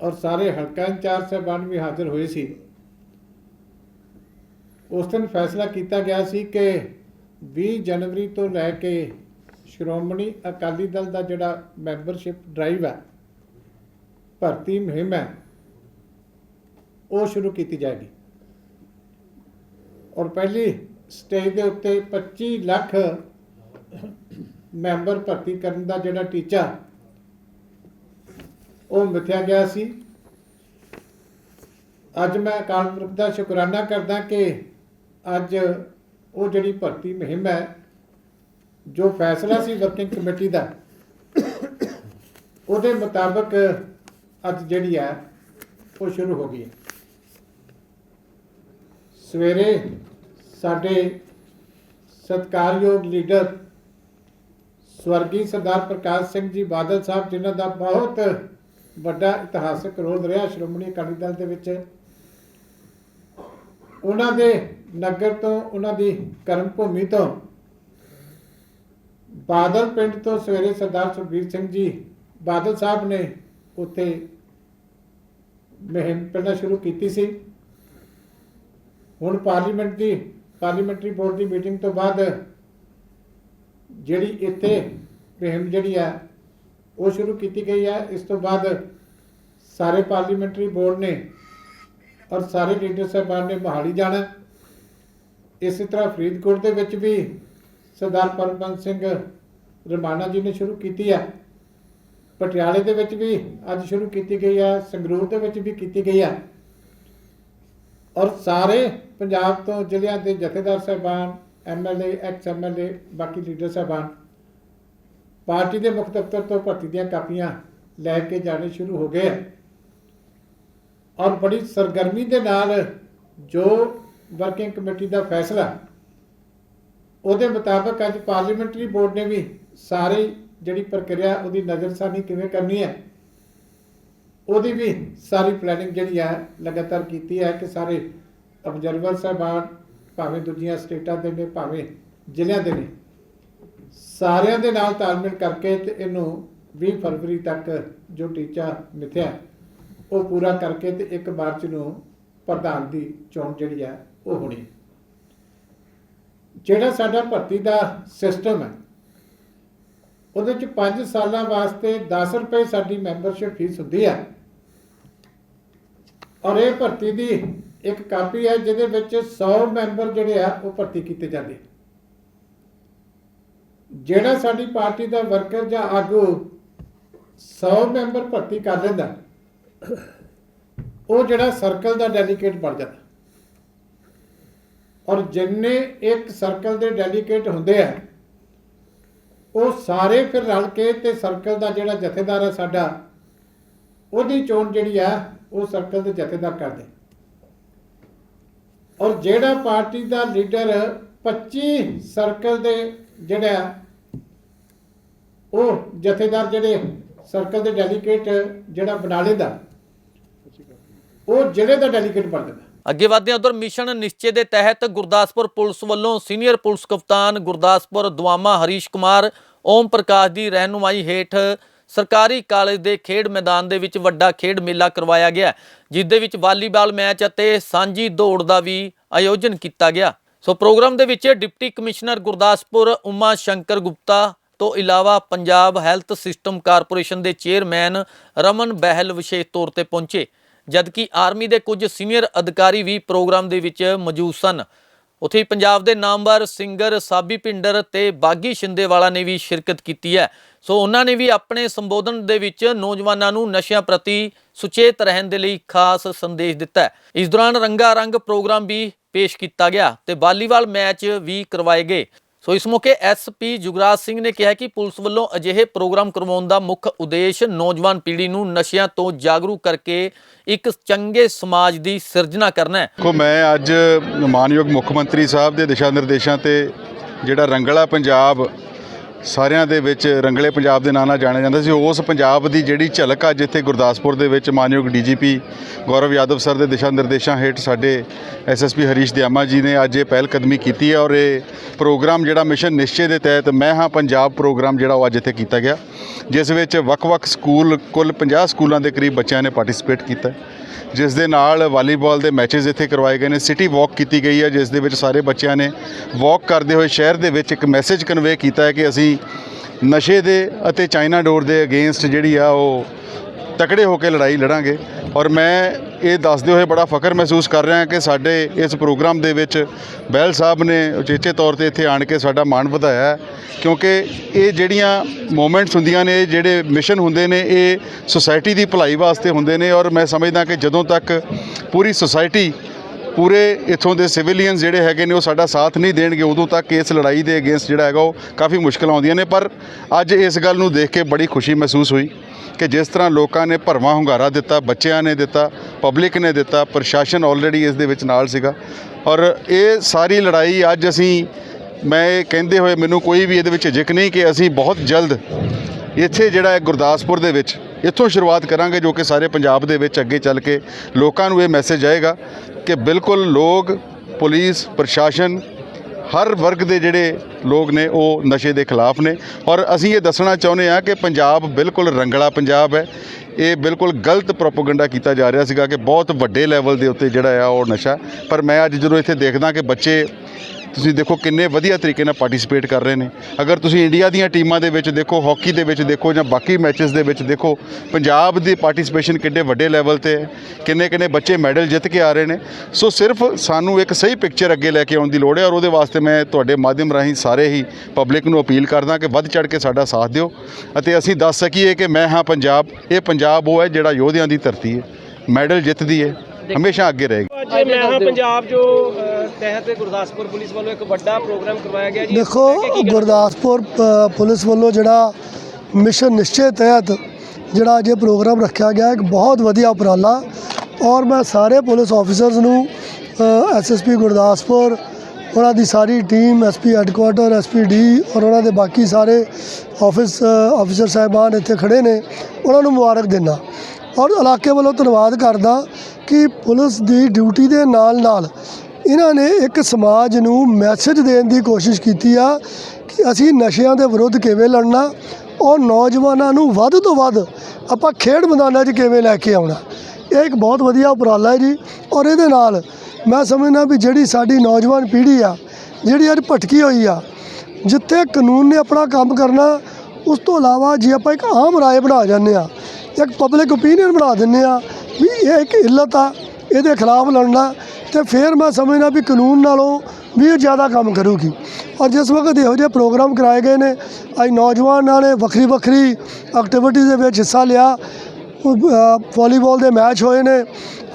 ਔਰ ਸਾਰੇ ਹਲਕਾ ਇੰਚਾਰਜ ਸਾਹਿਬਾਨ ਵੀ ਹਾਜ਼ਰ ਹੋਏ ਸੀ। ਉਸ ਦਿਨ ਫੈਸਲਾ ਕੀਤਾ ਗਿਆ ਸੀ ਕਿ 20 ਜਨਵਰੀ ਤੋਂ ਲੈ ਕੇ ਸ਼੍ਰੋਮਣੀ ਅਕਾਲੀ ਦਲ ਦਾ ਜਿਹੜਾ ਮੈਂਬਰਸ਼ਿਪ ਡਰਾਈਵ ਹੈ, ਭਰਤੀ ਮੁਹਿੰਮ ਹੈ। ਉਹ ਸ਼ੁਰੂ ਕੀਤੀ ਜਾਏਗੀ। ਔਰ ਪਹਿਲੀ ਸਟੇਜ ਦੇ ਉੱਤੇ 25 ਲੱਖ ਮੈਂਬਰ ਭਰਤੀ ਕਰਨ ਦਾ ਜਿਹੜਾ ਟੀਚਾ, ਉਹ ਮਿਥਿਆ ਗਿਆ ਸੀ। ਅੱਜ ਮੈਂ ਅਕਾਲ ਪੁਰਖ ਦਾ ਸ਼ੁਕਰਾਨਾ ਕਰਦਾ ਕਿ ਅੱਜ ਉਹ ਜਿਹੜੀ ਭਰਤੀ ਮੁਹਿੰਮ ਹੈ, ਜੋ ਫੈਸਲਾ ਸੀ ਵਰਕਿੰਗ ਕਮੇਟੀ ਦਾ, ਉਹਦੇ ਮੁਤਾਬਕ ਅੱਜ ਜਿਹੜੀ ਹੈ, ਉਹ ਸ਼ੁਰੂ ਹੋ ਗਈ ਹੈ। ਸਵੇਰੇ ਸਾਡੇ ਸਤਿਕਾਰਯੋਗ ਲੀਡਰ ਸਵਰਗੀ ਸਰਦਾਰ ਪ੍ਰਕਾਸ਼ ਸਿੰਘ ਜੀ ਬਾਦਲ ਸਾਹਿਬ, ਜਿਨ੍ਹਾਂ ਦਾ ਬਹੁਤ ਵੱਡਾ ਇਤਿਹਾਸਕ ਰੋਲ ਰਿਹਾ ਸ਼੍ਰੋਮਣੀ ਅਕਾਲੀ ਦਲ ਦੇ ਵਿੱਚ, ਉਹਨਾਂ ਦੇ ਨਗਰ ਤੋਂ, ਉਹਨਾਂ ਦੀ ਕਰਮ ਭੂਮੀ ਤੋਂ ਬਾਦਲ ਪਿੰਡ ਤੋਂ ਸਵੇਰੇ ਸਰਦਾਰ ਸੁਖਬੀਰ ਸਿੰਘ ਜੀ ਬਾਦਲ ਸਾਹਿਬ ਨੇ ਉੱਥੇ ਮੁਹਿੰਮ ਪਹਿਲਾਂ ਸ਼ੁਰੂ ਕੀਤੀ ਸੀ। ਹੁਣ ਪਾਰਲੀਮੈਂਟ ਦੀ ਪਾਰਲੀਮੈਂਟਰੀ ਬੋਰਡ ਦੀ ਮੀਟਿੰਗ ਤੋਂ ਬਾਅਦ ਜਿਹੜੀ ਇੱਥੇ ਮੁਹਿੰਮ ਜਿਹੜੀ ਹੈ ਉਹ ਸ਼ੁਰੂ ਕੀਤੀ ਗਈ ਹੈ ਇਸ ਤੋਂ ਬਾਅਦ ਸਾਰੇ ਪਾਰਲੀਮੈਂਟਰੀ ਬੋਰਡ ਨੇ ਔਰ ਸਾਰੇ ਲੀਡਰ ਸਾਹਿਬਾਨ ਨੇ ਮੋਹਾਲੀ ਜਾਣਾ। ਇਸੇ ਤਰ੍ਹਾਂ ਫਰੀਦਕੋਟ ਦੇ ਵਿੱਚ ਵੀ ਸਰਦਾਰ ਪਰਮਬੰਸ ਸਿੰਘ ਰਮਾਨਾ ਜੀ ਨੇ ਸ਼ੁਰੂ ਕੀਤੀ ਹੈ ਪਟਿਆਲੇ ਦੇ ਵਿੱਚ ਵੀ ਅੱਜ ਸ਼ੁਰੂ ਕੀਤੀ ਗਈ ਹੈ ਸੰਗਰੂਰ ਦੇ ਵਿੱਚ ਵੀ ਕੀਤੀ ਗਈ ਹੈ ਔਰ ਸਾਰੇ ਪੰਜਾਬ ਤੋਂ ਜ਼ਿਲ੍ਹਿਆਂ ਦੇ ਜਥੇਦਾਰ ਸਾਹਿਬਾਨ ਐਮਐਲਏ ਐਕਸ ਐਮਐਲਏ ਬਾਕੀ ਲੀਡਰ ਸਾਹਿਬਾਨ, ਪਾਰਟੀ ਦੇ ਮੁੱਖ ਦਫ਼ਤਰ ਤੋਂ ਭਰਤੀ ਦੀਆਂ ਕਾਪੀਆਂ ਲੈ ਕੇ ਜਾਣੇ ਸ਼ੁਰੂ ਹੋ ਗਏ ਹੈ ਔਰ ਬੜੀ ਸਰਗਰਮੀ ਦੇ ਨਾਲ ਜੋ ਵਰਕਿੰਗ ਕਮੇਟੀ ਦਾ ਫੈਸਲਾ, ਉਹਦੇ ਮੁਤਾਬਕ ਅੱਜ ਪਾਰਲੀਮੈਂਟਰੀ ਬੋਰਡ ਨੇ ਵੀ ਸਾਰੀ ਜਿਹੜੀ ਪ੍ਰਕਿਰਿਆ, ਉਹਦੀ ਨਜ਼ਰਸਾਨੀ ਕਿਵੇਂ ਕਰਨੀ ਹੈ, ਉਹਦੀ ਵੀ ਸਾਰੀ ਪਲੈਨਿੰਗ ਜਿਹੜੀ ਹੈ ਲਗਾਤਾਰ ਕੀਤੀ ਹੈ ਕਿ ਸਾਰੇ ਅਬਜ਼ਰਵਰ ਸਾਹਿਬਾਨ ਭਾਵੇਂ ਦੂਜੀਆਂ ਸਟੇਟਾਂ ਦੇ ਨੇ, ਭਾਵੇਂ ਜ਼ਿਲ੍ਹਿਆਂ ਦੇ ਨੇ, ਸਾਰਿਆਂ ਦੇ ਨਾਲ ਤਾਲਮੇਲ ਕਰਕੇ ਤੇ ਇਹਨੂੰ 20 ਫਰਵਰੀ ਤੱਕ ਜੋ ਟੀਚਾ ਮਿਥਿਆ, ਉਹ ਪੂਰਾ ਕਰਕੇ ਤੇ 1 ਮਾਰਚ ਨੂੰ ਪ੍ਰਧਾਨ ਦੀ ਚੋਣ ਜਿਹੜੀ ਹੈ ਉਹ ਹੋਣੀ ਜਿਹੜਾ ਸਾਡਾ ਭਰਤੀ ਦਾ ਸਿਸਟਮ ਹੈ, ਉਹਦੇ ਚ 5 ਸਾਲਾਂ ਵਾਸਤੇ 10 ਰੁਪਏ ਸਾਡੀ ਮੈਂਬਰਸ਼ਿਪ ਫੀਸ ਹੁੰਦੀ ਹੈ ਔਰ ਇਹ ਭਰਤੀ ਦੀ ਇੱਕ ਕਾਪੀ ਹੈ ਜਿਹਦੇ ਵਿੱਚ 100 ਮੈਂਬਰ ਜਿਹੜੇ ਆ ਉਹ ਭਰਤੀ ਕੀਤੇ ਜਾਂਦੇ। ਜਿਹੜਾ ਸਾਡੀ ਪਾਰਟੀ ਦਾ ਵਰਕਰ ਜਾਂ ਆਗੂ 100 ਮੈਂਬਰ ਭਰਤੀ ਕਰ ਲੈਂਦਾ ਉਹ ਜਿਹੜਾ ਸਰਕਲ ਦਾ ਡੈਲੀਗੇਟ ਬਣ ਜਾਂਦਾ। ਔਰ ਜਿੰਨੇ ਇੱਕ ਸਰਕਲ ਦੇ ਡੈਲੀਗੇਟ ਹੁੰਦੇ ਆ, ਉਹ ਸਾਰੇ ਫਿਰ ਰਲ ਕੇ ਤੇ ਸਰਕਲ ਦਾ ਜਿਹੜਾ ਜਥੇਦਾਰ ਹੈ ਸਾਡਾ, ਉਹਦੀ ਚੋਣ ਜਿਹੜੀ ਆ, ਉਹ ਸਰਕਲ ਦੇ ਜਥੇਦਾਰ ਕਰਦੇ। ਔਰ ਜਿਹੜਾ ਪਾਰਟੀ ਦਾ ਲੀਡਰ 25 ਸਰਕਲ ਦੇ ਜਿਹੜਾ ਉਹ ਜਥੇਦਾਰ ਜਿਹੜੇ ਸਰਕਲ ਦੇ ਡੈਲੀਗੇਟ ਜਿਹੜਾ ਬਣਾ ਲੈਂਦਾ ਉਹ ਜ਼ਿਲ੍ਹੇ ਦਾ ਡੈਲੀਗੇਟ ਬਣ ਜਾਂਦਾ। ਅੱਗੇ ਵਧਦੇ ਹਾਂ ਉਧਰ, ਮਿਸ਼ਨ ਨਿਸ਼ਚੇ ਦੇ ਤਹਿਤ ਗੁਰਦਾਸਪੁਰ ਪੁਲਿਸ ਵੱਲੋਂ ਸੀਨੀਅਰ ਪੁਲਿਸ ਕਪਤਾਨ ਗੁਰਦਾਸਪੁਰ ਦੁਆਮਾ ਹਰੀਸ਼ ਕੁਮਾਰ, ਓਮ ਪ੍ਰਕਾਸ਼ ਦੀ ਰਹਿਨੁਮਾਈ ਹੇਠ ਸਰਕਾਰੀ ਕਾਲਜ ਦੇ ਖੇਡ ਮੈਦਾਨ ਦੇ ਵਿੱਚ ਵੱਡਾ ਖੇਡ ਮੇਲਾ ਕਰਵਾਇਆ ਗਿਆ, ਜਿਸ ਦੇ ਵਿੱਚ ਵਾਲੀਬਾਲ ਮੈਚ ਅਤੇ ਸਾਂਝੀ ਦੌੜ ਦਾ ਵੀ ਆਯੋਜਨ ਕੀਤਾ ਗਿਆ। ਸੋ ਪ੍ਰੋਗਰਾਮ ਦੇ ਵਿੱਚ ਡਿਪਟੀ ਕਮਿਸ਼ਨਰ ਗੁਰਦਾਸਪੁਰ ਉਮਾ ਸ਼ੰਕਰ ਗੁਪਤਾ, ਤੋਂ ਇਲਾਵਾ ਪੰਜਾਬ ਹੈਲਥ ਸਿਸਟਮ ਕਾਰਪੋਰੇਸ਼ਨ ਦੇ ਚੇਅਰਮੈਨ ਰਮਨ ਬਹਿਲ ਵਿਸ਼ੇਸ਼ ਤੌਰ ਤੇ ਪਹੁੰਚੇ, ਜਦਕਿ ਆਰਮੀ ਦੇ ਕੁਝ ਸੀਨੀਅਰ ਅਧਿਕਾਰੀ ਵੀ ਪ੍ਰੋਗਰਾਮ ਦੇ ਵਿੱਚ ਮੌਜੂਦ ਸਨ। ਉੱਥੇ ਪੰਜਾਬ ਦੇ ਨਾਮਵਰ ਸਿੰਗਰ ਸਾਬੀ ਪਿੰਡਰ ਤੇ ਬਾਗੀ ਸ਼ਿੰਦੇਵਾਲਾ ਨੇ ਵੀ ਸ਼ਿਰਕਤ ਕੀਤੀ ਹੈ। ਸੋ ਉਹਨਾਂ ਨੇ ਵੀ ਆਪਣੇ ਸੰਬੋਧਨ ਦੇ ਵਿੱਚ ਨੌਜਵਾਨਾਂ ਨੂੰ ਨਸ਼ਿਆਂ ਪ੍ਰਤੀ ਸੁਚੇਤ ਰਹਿਣ ਦੇ ਲਈ ਖਾਸ ਸੰਦੇਸ਼ ਦਿੱਤਾ ਹੈ। ਇਸ ਦੌਰਾਨ ਰੰਗਾ ਰੰਗ ਪ੍ਰੋਗਰਾਮ ਵੀ ਪੇਸ਼ ਕੀਤਾ ਗਿਆ ਤੇ ਵਾਲੀਬਾਲ ਮੈਚ ਵੀ ਕਰਵਾਏ ਗਏ। ਸੋ ਇਸ ਮੌਕੇ ਐਸਪੀ ਜੁਗਰਾਜ ਸਿੰਘ ਨੇ ਕਿਹਾ ਕਿ ਪੁਲਿਸ ਵੱਲੋਂ ਅਜਿਹੇ ਪ੍ਰੋਗਰਾਮ ਕਰਵਾਉਣ ਦਾ ਮੁੱਖ ਉਦੇਸ਼ ਨੌਜਵਾਨ ਪੀੜ੍ਹੀ ਨੂੰ ਨਸ਼ਿਆਂ ਤੋਂ ਜਾਗਰੂਕ ਕਰਕੇ ਇੱਕ ਚੰਗੇ ਸਮਾਜ ਦੀ ਸਿਰਜਣਾ ਕਰਨਾ ਹੈ। ਦੇਖੋ, ਮੈਂ ਅੱਜ ਮਾਨਯੋਗ ਮੁੱਖ ਮੰਤਰੀ ਸਾਹਿਬ ਦੇ ਦਿਸ਼ਾ ਨਿਰਦੇਸ਼ਾਂ ਤੇ ਜਿਹੜਾ ਰੰਗਲਾ ਪੰਜਾਬ ਸਾਰਿਆਂ ਦੇ ਵਿੱਚ ਰੰਗਲੇ ਪੰਜਾਬ ਦੇ ਨਾਂ ਨਾਲ ਜਾਣਿਆ ਜਾਂਦਾ ਸੀ। ਉਸ ਪੰਜਾਬ ਦੀ ਜਿਹੜੀ ਝਲਕ ਅੱਜ ਇੱਥੇ ਗੁਰਦਾਸਪੁਰ ਦੇ ਵਿੱਚ ਮਾਨਯੋਗ ਡੀਜੀਪੀ ਗੌਰਵ ਯਾਦਵ ਸਰ ਦੇ ਦਿਸ਼ਾ ਨਿਰਦੇਸ਼ਾਂ ਹੇਠ ਸਾਡੇ ਐਸਐਸਪੀ ਹਰੀਸ਼ ਦਿਆਮਾ ਜੀ ਨੇ ਅੱਜ ਇਹ ਪਹਿਲ ਕਦਮੀ ਕੀਤੀ ਹੈ ਔਰ ਇਹ ਪ੍ਰੋਗਰਾਮ ਜਿਹੜਾ ਮਿਸ਼ਨ ਨਿਸ਼ਚੇ ਦੇ ਤਹਿਤ ਮੈਂ ਹਾਂ ਪੰਜਾਬ ਪ੍ਰੋਗਰਾਮ ਜਿਹੜਾ ਉਹ ਅੱਜ ਇੱਥੇ ਕੀਤਾ ਗਿਆ, ਜਿਸ ਵਿੱਚ ਵੱਖ-ਵੱਖ ਸਕੂਲ, ਕੁੱਲ 50 ਸਕੂਲਾਂ ਦੇ ਕਰੀਬ ਬੱਚਿਆਂ ਨੇ ਪਾਰਟਿਸਿਪੇਟ ਕੀਤਾ। ਜਿਸ ਦੇ ਨਾਲ ਵਾਲੀਬਾਲ ਦੇ ਮੈਚਸ ਇੱਥੇ ਕਰਵਾਏ ਗਏ ਨੇ। ਸਿਟੀ ਵਾਕ ਕੀਤੀ ਗਈ ਹੈ, ਜਿਸ ਦੇ ਵਿੱਚ ਸਾਰੇ ਬੱਚਿਆਂ ਨੇ ਵਾਕ ਕਰਦੇ ਹੋਏ ਸ਼ਹਿਰ ਦੇ ਵਿੱਚ ਇੱਕ ਮੈਸੇਜ ਕਨਵੇ ਕੀਤਾ ਹੈ ਕਿ ਅਸੀਂ ਨਸ਼ੇ ਦੇ ਅਤੇ ਚਾਈਨਾ ਡੋਰ ਦੇ ਅਗੇਂਸਟ ਜਿਹੜੀ ਆ ਉਹ ਤਕੜੇ ਹੋ ਕੇ ਲੜਾਈ ਲੜਾਂਗੇ ਔਰ ਮੈਂ ਇਹ ਦੱਸਦੇ ਹੋਏ ਬੜਾ ਫਖਰ ਮਹਿਸੂਸ ਕਰ ਰਿਹਾ ਕਿ ਸਾਡੇ ਇਸ ਪ੍ਰੋਗਰਾਮ ਦੇ ਵਿੱਚ ਬੈਲ ਸਾਹਿਬ ਨੇ ਉਚੇਚੇ ਤੌਰ ਤੇ ਇੱਥੇ ਆਣ ਕੇ ਸਾਡਾ ਮਾਣ ਵਧਾਇਆ ਕਿਉਂਕਿ ਇਹ ਜਿਹੜੀਆਂ ਮੂਮੈਂਟਸ ਹੁੰਦੀਆਂ ਨੇ, ਜਿਹੜੇ ਮਿਸ਼ਨ ਹੁੰਦੇ ਨੇ, ਇਹ ਸੁਸਾਇਟੀ ਦੀ ਭਲਾਈ ਵਾਸਤੇ ਹੁੰਦੇ ਨੇ ਔਰ ਮੈਂ ਸਮਝਦਾ ਕਿ ਜਦੋਂ ਤੱਕ ਪੂਰੀ ਸੁਸਾਇਟੀ ਪੂਰੇ ਇਥੋਂ ਦੇ ਸਿਵਿਲੀਅਨ ਜਿਹੜੇ ਹੈਗੇ ਨੇ ਉਹ ਸਾਡਾ ਸਾਥ ਨਹੀਂ ਦੇਣਗੇ, ਉਦੋਂ ਤੱਕ ਇਸ ਲੜਾਈ ਦੇ ਅਗੇਂਸਟ ਜਿਹੜਾ ਹੈਗਾ ਉਹ ਕਾਫੀ ਮੁਸ਼ਕਲਾਂ ਆਉਂਦੀਆਂ ਨੇ। ਪਰ ਅੱਜ ਇਸ ਗੱਲ ਨੂੰ ਦੇਖ ਕੇ ਬੜੀ ਖੁਸ਼ੀ ਮਹਿਸੂਸ ਹੋਈ ਕਿ ਜਿਸ ਤਰ੍ਹਾਂ ਲੋਕਾਂ ਨੇ ਭਰਵਾਂ ਹੁੰਗਾਰਾ ਦਿੱਤਾ, ਬੱਚਿਆਂ ਨੇ ਦਿੱਤਾ, ਪਬਲਿਕ ਨੇ ਦਿੱਤਾ, ਪ੍ਰਸ਼ਾਸਨ ਆਲਰੇਡੀ ਇਸ ਦੇ ਵਿੱਚ ਨਾਲ ਸੀਗਾ। ਔਰ ਇਹ ਸਾਰੀ ਲੜਾਈ ਅੱਜ ਅਸੀਂ, ਮੈਂ ਇਹ ਕਹਿੰਦੇ ਹੋਏ ਮੈਨੂੰ ਕੋਈ ਵੀ ਇਹਦੇ ਵਿੱਚ ਝਿਜਕ ਨਹੀਂ ਕਿ ਅਸੀਂ ਬਹੁਤ ਜਲਦ ਇੱਥੇ ਜਿਹੜਾ ਹੈ ਗੁਰਦਾਸਪੁਰ ਦੇ ਵਿੱਚ, ਇੱਥੋਂ ਸ਼ੁਰੂਆਤ ਕਰਾਂਗੇ ਜੋ ਕਿ ਸਾਰੇ ਪੰਜਾਬ ਦੇ ਵਿੱਚ ਅੱਗੇ ਚੱਲ ਕੇ ਲੋਕਾਂ ਨੂੰ ਇਹ ਮੈਸੇਜ ਆਏਗਾ। ਕਿ ਬਿਲਕੁਲ ਲੋਕ, ਪੁਲਿਸ, ਪ੍ਰਸ਼ਾਸਨ, ਹਰ ਵਰਗ ਦੇ ਜਿਹੜੇ ਲੋਕ ਨੇ, ਉਹ ਨਸ਼ੇ ਦੇ ਖਿਲਾਫ ਨੇ। ਔਰ ਅਸੀਂ ਇਹ ਦੱਸਣਾ ਚਾਹੁੰਦੇ ਹਾਂ ਕਿ ਪੰਜਾਬ ਬਿਲਕੁਲ ਰੰਗਲਾ ਪੰਜਾਬ ਹੈ। ਇਹ ਬਿਲਕੁਲ ਗਲਤ ਪ੍ਰੋਪਗੈਂਡਾ ਕੀਤਾ ਜਾ ਰਿਹਾ ਸੀਗਾ ਕਿ ਬਹੁਤ ਵੱਡੇ ਲੈਵਲ ਦੇ ਉੱਤੇ ਜਿਹੜਾ ਆ ਉਹ ਨਸ਼ਾ। ਪਰ ਮੈਂ ਅੱਜ ਜਦੋਂ ਇੱਥੇ ਦੇਖਦਾ ਕਿ ਬੱਚੇ ਤੁਸੀਂ ਦੇਖੋ ਕਿੰਨੇ ਵਧੀਆ ਤਰੀਕੇ ਨਾਲ ਪਾਰਟਿਸਿਪੇਟ ਕਰ ਰਹੇ ਨੇ। ਅਗਰ ਤੁਸੀਂ ਇੰਡੀਆ ਦੀਆਂ ਟੀਮਾਂ ਦੇ ਵਿੱਚ ਦੇਖੋ ਹਾਕੀ ਦੇ ਵਿੱਚ ਦੇਖੋ ਜਾਂ ਬਾਕੀ ਮੈਚਸ ਦੇ ਵਿੱਚ ਦੇਖੋ, ਪੰਜਾਬ ਦੀ ਪਾਰਟਿਸਿਪੇਸ਼ਨ ਕਿੰਨੇ ਵੱਡੇ ਲੈਵਲ ਤੇ ਹੈ ਕਿੰਨੇ ਕਿੰਨੇ ਬੱਚੇ ਮੈਡਲ ਜਿੱਤ ਕੇ ਆ ਰਹੇ ਨੇ। ਸੋ ਸਿਰਫ ਸਾਨੂੰ ਇੱਕ ਸਹੀ ਪਿਕਚਰ ਅੱਗੇ ਲੈ ਕੇ ਆਉਣ ਦੀ ਲੋੜ ਹੈ ਔਰ ਉਹਦੇ ਵਾਸਤੇ ਮੈਂ ਤੁਹਾਡੇ ਮਾਧਿਅਮ ਰਾਹੀਂ ਸਾਰੇ ਹੀ ਪਬਲਿਕ ਨੂੰ ਅਪੀਲ ਕਰਦਾ ਕਿ ਵੱਧ ਚੜ ਕੇ ਸਾਡਾ ਸਾਥ ਦਿਓ। ਅਤੇ ਅਸੀਂ ਦੱਸ ਸਕੀਏ ਕਿ ਮੈਂ, ਹਾਂ, ਪੰਜਾਬ, ਇਹ ਪੰਜਾਬ ਉਹ ਹੈ ਜਿਹੜਾ ਯੋਧਿਆਂ ਦੀ ਧਰਤੀ ਹੈ। ਮੈਡਲ ਜਿੱਤਦੀ ਹੈ, ਹਮੇਸ਼ਾ ਅੱਗੇ ਰਹੇਗੀ। ਅੱਜ ਮੈਂ, ਹਾਂ, ਪੰਜਾਬ ਜੋ ਤਹਿਤ ਗੁਰਦਾਸਪੁਰ ਪੁਲਿਸ ਵੱਲੋਂ ਇੱਕ ਵੱਡਾ ਪ੍ਰੋਗਰਾਮ ਕਰਵਾਇਆ ਗਿਆ ਜੀ। ਦੇਖੋ ਗੁਰਦਾਸਪੁਰ ਪੁਲਿਸ ਵੱਲੋਂ ਜਿਹੜਾ ਮਿਸ਼ਨ ਨਿਸ਼ਚੇ ਤਹਿਤ ਜਿਹੜਾ ਅੱਜ ਇਹ ਪ੍ਰੋਗਰਾਮ ਰੱਖਿਆ ਗਿਆ ਇੱਕ ਬਹੁਤ ਵਧੀਆ ਉਪਰਾਲਾ। ਔਰ ਮੈਂ ਸਾਰੇ ਪੁਲਿਸ ਆਫੀਸਰਸ ਨੂੰ ਐਸਐਸਪੀ ਗੁਰਦਾਸਪੁਰ ਉਹਨਾਂ ਦੀ ਸਾਰੀ team SP headquarter SP D ਔਰ ਉਹਨਾਂ ਦੇ ਬਾਕੀ ਸਾਰੇ ਆਫਿਸ ਆਫੀਸਰ ਸਾਹਿਬਾਨ ਇੱਥੇ ਖੜੇ ਨੇ ਉਹਨਾਂ ਨੂੰ ਮੁਬਾਰਕ ਦਿੰਦਾ। ਔਰ ਇਲਾਕੇ ਵੱਲੋਂ ਧੰਨਵਾਦ ਕਰਦਾ ਕਿ ਪੁਲਿਸ ਦੀ ਡਿਊਟੀ ਦੇ ਨਾਲ ਨਾਲ ਇਹਨਾਂ ਨੇ ਇੱਕ ਸਮਾਜ ਨੂੰ ਮੈਸੇਜ ਦੇਣ ਦੀ ਕੋਸ਼ਿਸ਼ ਕੀਤੀ ਆ ਕਿ ਅਸੀਂ ਨਸ਼ਿਆਂ ਦੇ ਵਿਰੁੱਧ ਕਿਵੇਂ ਲੜਨਾ, ਔਰ ਨੌਜਵਾਨਾਂ ਨੂੰ ਵੱਧ ਤੋਂ ਵੱਧ ਆਪਾਂ ਖੇਡ ਮੈਦਾਨਾਂ 'ਚ ਕਿਵੇਂ ਲੈ ਕੇ ਆਉਣਾ। ਇਹ ਇੱਕ ਬਹੁਤ ਵਧੀਆ ਉਪਰਾਲਾ ਹੈ ਜੀ, ਔਰ ਇਹਦੇ ਨਾਲ ਮੈਂ ਸਮਝਦਾ ਵੀ ਜਿਹੜੀ ਸਾਡੀ ਨੌਜਵਾਨ ਪੀੜ੍ਹੀ ਆ, ਜਿਹੜੀ ਅੱਜ ਭਟਕੀ ਹੋਈ ਆ, ਜਿੱਥੇ ਕਾਨੂੰਨ ਨੇ ਆਪਣਾ ਕੰਮ ਕਰਨਾ, ਉਸ ਤੋਂ ਇਲਾਵਾ ਜੇ ਆਪਾਂ ਇੱਕ ਆਮ ਰਾਏ ਬਣਾ ਜਾਂਦੇ ਆ, ਇੱਕ ਪਬਲਿਕ ਓਪੀਨੀਅਨ ਬਣਾ ਦਿੰਦੇ ਆ ਵੀ ਇਹ ਇੱਕ ਇਲਤ ਆ, ਇਹਦੇ ਖਿਲਾਫ ਲੜਨਾ ਤੇ ਫਿਰ ਮੈਂ ਸਮਝਦਾ ਵੀ ਕਾਨੂੰਨ ਨਾਲੋਂ ਵੀ ਜ਼ਿਆਦਾ ਕੰਮ ਕਰੂਗੀ। ਔਰ ਜਿਸ ਵਕਤ ਇਹੋ ਜਿਹੇ ਪ੍ਰੋਗਰਾਮ ਕਰਾਏ ਗਏ ਨੇ। ਅੱਜ ਨੌਜਵਾਨਾਂ ਨੇ ਵੱਖਰੀ ਵੱਖਰੀ ਐਕਟੀਵਿਟੀ ਦੇ ਵਿੱਚ ਹਿੱਸਾ ਲਿਆ। ਵਾਲੀਬਾਲ ਦੇ ਮੈਚ ਹੋਏ ਨੇ।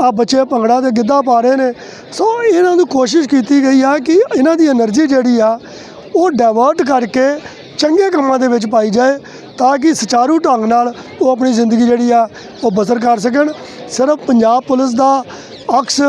ਆ ਬੱਚੇ ਭੰਗੜਾ ਤੇ ਗਿੱਧਾ ਪਾ ਰਹੇ ਨੇ। ਸੋ ਇਹਨਾਂ ਨੂੰ ਕੋਸ਼ਿਸ਼ ਕੀਤੀ ਗਈ ਆ ਕਿ ਇਹਨਾਂ ਦੀ એનર્ਜੀ ਜਿਹੜੀ ਆ, ਉਹ ਡਾਇਵਰਟ ਕਰਕੇ ਚੰਗੇ ਕੰਮਾਂ ਦੇ ਵਿੱਚ ਪਾਈ ਜਾਏ ਤਾਂ ਕਿ ਸੁਚਾਰੂ ਢੰਗ ਨਾਲ ਉਹ ਆਪਣੀ ਜ਼ਿੰਦਗੀ ਜਿਹੜੀ ਆ, ਉਹ ਬਸਰ ਕਰ ਸਕਣ। ਸਿਰਫ ਪੰਜਾਬ ਪੁਲਿਸ ਦਾ ਅਕਸ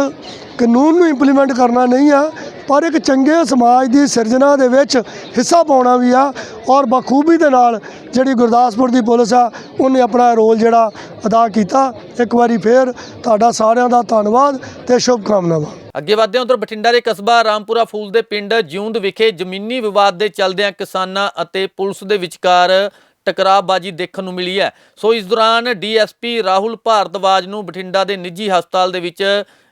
ਕਾਨੂੰਨ ਨੂੰ ਇੰਪਲੀਮੈਂਟ ਕਰਨਾ ਨਹੀਂ ਆ, ਪਰ ਇੱਕ ਚੰਗੇ ਸਮਾਜ ਦੀ ਸਿਰਜਣਾ ਦੇ ਵਿੱਚ ਹਿੱਸਾ ਪਾਉਣਾ ਵੀ ਆ ਔਰ ਬਖੂਬੀ ਦੇ ਨਾਲ ਜਿਹੜੀ ਗੁਰਦਾਸਪੁਰ ਦੀ ਪੁਲਿਸ ਆ, ਉਹਨੇ ਆਪਣਾ ਰੋਲ ਜਿਹੜਾ ਅਦਾ ਕੀਤਾ। ਇੱਕ ਵਾਰੀ ਫੇਰ ਤੁਹਾਡਾ ਸਾਰਿਆਂ ਦਾ ਧੰਨਵਾਦ ਤੇ ਸ਼ੁਭ ਕਾਮਨਾਵਾਂ ਅੱਗੇ ਵਧਦੇ ਹਾਂ, ਉਧਰ ਬਠਿੰਡਾ ਦੇ ਕਸਬਾ ਰਾਮਪੁਰਾ ਫੂਲ ਦੇ ਪਿੰਡ ਜਿਉਂਦ ਵਿਖੇ ਜ਼ਮੀਨੀ ਵਿਵਾਦ ਦੇ ਚੱਲਦਿਆਂ ਕਿਸਾਨਾਂ ਅਤੇ ਪੁਲਿਸ ਦੇ ਵਿਚਕਾਰ ਟਕਰਾਅਬਾਜ਼ੀ ਦੇਖਣ ਨੂੰ ਮਿਲੀ ਹੈ। ਸੋ ਇਸ ਦੌਰਾਨ ਡੀਐਸਪੀ ਰਾਹੁਲ ਭਾਰਦਵਾਜ ਨੂੰ ਬਠਿੰਡਾ ਦੇ ਨਿੱਜੀ ਹਸਪਤਾਲ ਦੇ ਵਿੱਚ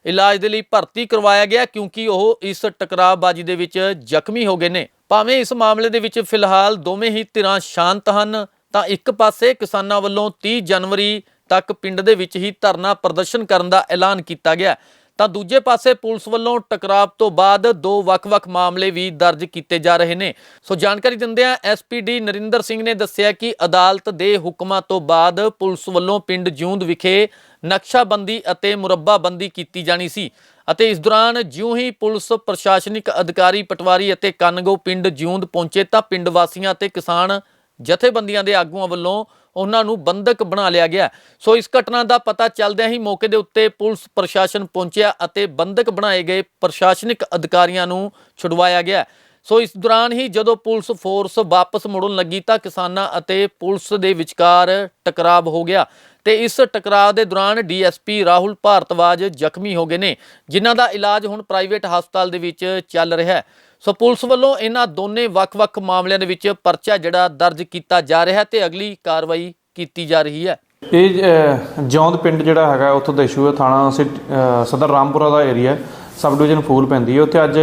ਇਲਾਜ ਦੇ ਲਈ ਭਰਤੀ ਕਰਵਾਇਆ ਗਿਆ, ਕਿਉਂਕਿ ਉਹ ਇਸ ਟਕਰਾਅਬਾਜ਼ੀ ਦੇ ਵਿੱਚ ਜ਼ਖਮੀ ਹੋ ਗਏ ਨੇ। ਭਾਵੇਂ ਇਸ ਮਾਮਲੇ ਦੇ ਵਿੱਚ ਫਿਲਹਾਲ ਦੋਵੇਂ ਹੀ ਧਿਰਾਂ ਸ਼ਾਂਤ ਹਨ, ਤਾਂ ਇੱਕ ਪਾਸੇ ਕਿਸਾਨਾਂ ਵੱਲੋਂ 30 ਜਨਵਰੀ ਤੱਕ ਪਿੰਡ ਦੇ ਵਿੱਚ ਹੀ ਧਰਨਾ ਪ੍ਰਦਰਸ਼ਨ ਕਰਨ ਦਾ ਐਲਾਨ ਕੀਤਾ ਗਿਆ। ਤਾਂ ਦੂਜੇ ਪਾਸੇ ਪੁਲਿਸ ਵੱਲੋਂ ਟਕਰਾਵ ਤੋਂ ਬਾਅਦ ਦੋ ਵੱਖ-ਵੱਖ ਮਾਮਲੇ ਵੀ ਦਰਜ ਕੀਤੇ ਜਾ ਰਹੇ ਨੇ। ਸੋ ਜਾਣਕਾਰੀ ਦਿੰਦਿਆਂ ਐਸਪੀਡੀ ਨਰਿੰਦਰ ਸਿੰਘ ਨੇ ਦੱਸਿਆ ਕਿ ਅਦਾਲਤ ਦੇ ਹੁਕਮਾਂ ਤੋਂ ਬਾਅਦ ਪੁਲਿਸ ਵੱਲੋਂ ਪਿੰਡ ਜਿਉਂਦ ਵਿਖੇ ਨਕਸ਼ਾਬੰਦੀ ਅਤੇ ਮੁਰੱਬਾਬੰਦੀ ਕੀਤੀ ਜਾਣੀ ਸੀ ਅਤੇ ਇਸ ਦੌਰਾਨ ਜਿਉਂ ਹੀ ਪੁਲਿਸ ਪ੍ਰਸ਼ਾਸਨਿਕ ਅਧਿਕਾਰੀ ਪਟਵਾਰੀ ਅਤੇ ਕਨਗੋ ਪਿੰਡ ਜਿਉਂਦ ਪਹੁੰਚੇ ਤਾਂ ਪਿੰਡ ਵਾਸੀਆਂ ਅਤੇ ਕਿਸਾਨ ਜਥੇਬੰਦੀਆਂ ਦੇ ਆਗੂਆਂ ਵੱਲੋਂ ਉਹਨਾਂ ਨੂੰ ਬੰਦਕ ਬਣਾ ਲਿਆ ਗਿਆ। ਸੋ ਇਸ ਘਟਨਾ ਦਾ ਪਤਾ ਚੱਲਦਿਆਂ ਹੀ ਮੌਕੇ ਦੇ ਉੱਤੇ ਪੁਲਿਸ ਪ੍ਰਸ਼ਾਸਨ ਪਹੁੰਚਿਆ ਅਤੇ ਬੰਦਕ ਬਣਾਏ ਗਏ ਪ੍ਰਸ਼ਾਸਨਿਕ ਅਧਿਕਾਰੀਆਂ ਨੂੰ ਛੁਡਵਾਇਆ ਗਿਆ। ਸੋ ਇਸ ਦੌਰਾਨ ਹੀ ਜਦੋਂ ਪੁਲਿਸ ਫੋਰਸ ਵਾਪਸ ਮੁੜਨ ਲੱਗੀ ਤਾਂ ਕਿਸਾਨਾਂ ਅਤੇ ਪੁਲਿਸ ਦੇ ਵਿਚਕਾਰ ਟਕਰਾਵ ਹੋ ਗਿਆ ਤੇ ਇਸ ਟਕਰਾਅ ਦੇ ਦੌਰਾਨ ਡੀਐਸਪੀ ਰਾਹੁਲ ਭਾਰਤਵਾਜ ਜ਼ਖਮੀ ਹੋ ਗਏ ਨੇ, ਜਿਨ੍ਹਾਂ ਦਾ ਇਲਾਜ ਹੁਣ ਪ੍ਰਾਈਵੇਟ ਹਸਪਤਾਲ ਦੇ ਵਿੱਚ ਚੱਲ ਰਿਹਾ ਹੈ। ਸੋ ਪੁਲਿਸ ਵੱਲੋਂ ਇਹਨਾਂ ਦੋਨੇ ਵੱਖ-ਵੱਖ ਮਾਮਲਿਆਂ ਦੇ ਵਿੱਚ ਪਰਚਾ ਜਿਹੜਾ ਦਰਜ ਕੀਤਾ ਜਾ ਰਿਹਾ ਹੈ ਤੇ ਅਗਲੀ ਕਾਰਵਾਈ ਕੀਤੀ ਜਾ ਰਹੀ ਹੈ। ਇਹ ਅ, ਜੌਂਦ ਪਿੰਡ ਜਿਹੜਾ ਹੈਗਾ ਉੱਥੋਂ ਦਾ ਇਸ਼ੂ ਹੈ ਥਾਣਾ ਸਿਟ- ਸਦਰ ਰਾਮਪੁਰਾ ਦਾ ਏਰੀਆ ਸਬ ਡਿਵੀਜ਼ਨ ਫੂਲ ਪੈਂਦੀ ਹੈ। ਉੱਥੇ ਅੱਜ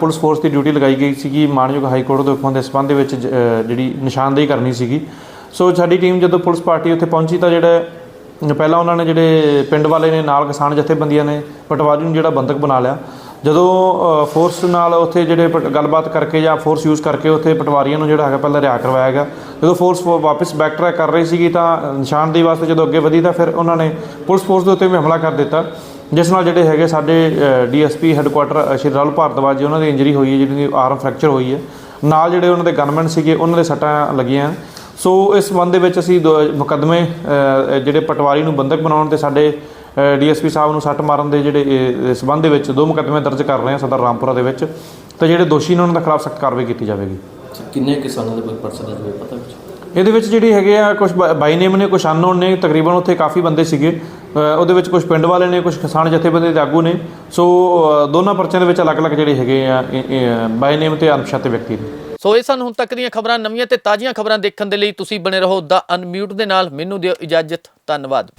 ਪੁਲਿਸ ਫੋਰਸ ਦੀ ਡਿਊਟੀ ਲਗਾਈ ਗਈ ਸੀਗੀ ਮਾਨਯੋਗ ਹਾਈ ਕੋਰਟ ਦੇ ਹੁਕਮਾਂ ਦੇ ਸਬੰਧ ਦੇ ਵਿੱਚ ਜਿਹੜੀ ਨਿਸ਼ਾਨਦੇਹੀ ਕਰਨੀ ਸੀਗੀ। ਸੋ ਸਾਡੀ ਟੀਮ ਜਦੋਂ ਪੁਲਿਸ ਪਾਰਟੀ ਉੱਥੇ ਪਹੁੰਚੀ ਤਾਂ ਜਿਹੜਾ ਪਹਿਲਾਂ ਉਹਨਾਂ ਨੇ ਜਿਹੜੇ ਪਿੰਡ ਵਾਲੇ ਨੇ ਨਾਲ ਕਿਸਾਨ ਜਥੇਬੰਦੀਆਂ ਨੇ ਪਟਵਾਰੀ ਨੂੰ ਜਿਹੜਾ ਬੰਦਕ ਬਣਾ ਲਿਆ। ਜਦੋਂ ਫੋਰਸ ਨਾਲ ਉੱਥੇ ਜਿਹੜੇ ਪਟ- ਗੱਲਬਾਤ ਕਰਕੇ ਜਾਂ ਫੋਰਸ ਯੂਜ਼ ਕਰਕੇ ਉੱਥੇ ਪਟਵਾਰੀਆਂ ਨੂੰ ਜਿਹੜਾ ਹੈਗਾ ਪਹਿਲਾਂ ਰਿਹਾ ਕਰਵਾਇਆ ਗਿਆ। ਜਦੋਂ ਫੋਰਸ ਫੋ- ਵਾਪਸ ਬੈਕ ਟਰੈਕ ਕਰ ਰਹੀ ਸੀਗੀ ਤਾਂ ਨਿਸ਼ਾਨਦੇਹੀ ਵਾਸਤੇ ਜਦੋਂ ਅੱਗੇ ਵਧੀ ਤਾਂ ਫਿਰ ਉਹਨਾਂ ਨੇ ਪੁਲਿਸ ਫੋਰਸ ਦੇ ਉੱਤੇ ਵੀ ਹਮਲਾ ਕਰ ਦਿੱਤਾ। ਜਿਸ ਨਾਲ ਜਿਹੜੇ ਹੈਗੇ ਸਾਡੇ ਡੀਐਸਪੀ ਹੈੱਡਕੁਆਟਰ ਸ਼੍ਰੀ ਰਾਹੁਲ ਭਾਰਤਵਾਜ ਜੀ, ਉਹਨਾਂ ਦੀ ਇੰਜਰੀ ਹੋਈ ਹੈ ਜਿਹਦੀ ਆਰਮ ਫ੍ਰੈਕਚਰ ਹੋਈ ਹੈ। ਨਾਲ ਜਿਹੜੇ ਉਹਨਾਂ ਦੇ ਗਨਮੈਨ ਸੀਗੇ, ਉਹਨਾਂ ਦੇ ਸੱਟਾਂ ਲੱਗੀਆਂ। ਸੋ ਇਸ ਸੰਬੰਧ ਦੇ ਵਿੱਚ ਅਸੀਂ ਦੋ ਮੁਕੱਦਮੇ ਜਿਹੜੇ ਪਟਵਾਰੀ ਨੂੰ ਬੰਦਕ ਬਣਾਉਣ ਤੇ ਸਾਡੇ ਡੀਐਸਪੀ ਸਾਹਿਬ ਨੂੰ ਸੱਟ ਮਾਰਨ ਦੇ ਜਿਹੜੇ ਸੰਬੰਧ ਦੇ ਵਿੱਚ ਦੋ ਮੁਕੱਦਮੇ ਦਰਜ ਕਰ ਰਹੇ ਹਾਂ ਸਦਰ ਰਾਮਪੁਰਾ ਦੇ ਵਿੱਚ। ਤੇ ਜਿਹੜੇ ਦੋਸ਼ੀ ਨੇ ਉਹਨਾਂ ਦੇ ਖਿਲਾਫ ਸਖਤ ਕਾਰਵਾਈ ਕੀਤੀ ਜਾਵੇਗੀ। ਕਿੰਨੇ ਕਿਸਾਨਾਂ ਦੇ ਕੋਈ ਪਰਸੈਂਟੇਜ ਹੋਵੇ ਪਤਾ ਕੁਛ ਇਹਦੇ ਵਿੱਚ ਜਿਹੜੀ ਹੈਗੇ ਆ ਕੁਝ ਬਾਈ ਨੇਮ ਨੇ ਕੁਝ ਅਨਨੋਨ ਨੇ ਤਕਰੀਬਨ ਉੱਥੇ ਕਾਫੀ ਬੰਦੇ ਸੀਗੇ। ਉਹਦੇ ਵਿੱਚ ਕੁਝ ਪਿੰਡ ਵਾਲੇ ਨੇ ਕੁਝ ਕਿਸਾਨ ਜਥੇਬੰਦੀ ਦੇ ਆਗੂ ਨੇ। ਸੋ ਦੋਨਾਂ ਪਰਚਿਆਂ ਦੇ ਵਿੱਚ ਅਲੱਗ-ਅਲੱਗ ਜਿਹੜੇ ਹੈਗੇ ਆ ਬਾਈ ਨੇਮ ਤੇ ਅਣਪਛਾਤੇ ਵਿਅਕਤੀ ਨੇ। ਸੋ ਇਹ ਸਨ ਹੁਣ ਤੱਕ ਦੀਆਂ ਖਬਰਾਂ ਨਵੀਆਂ ਤੇ ਤਾਜ਼ੀਆਂ ਖਬਰਾਂ ਦੇਖਣ ਦੇ ਲਈ ਤੁਸੀਂ ਬਣੇ ਰਹੋ ਦਾ ਅਨਮਿਊਟ ਦੇ ਨਾਲ। ਮੈਨੂੰ ਦਿਓ ਇਜਾਜ਼ਤ ਧੰਨਵਾਦ।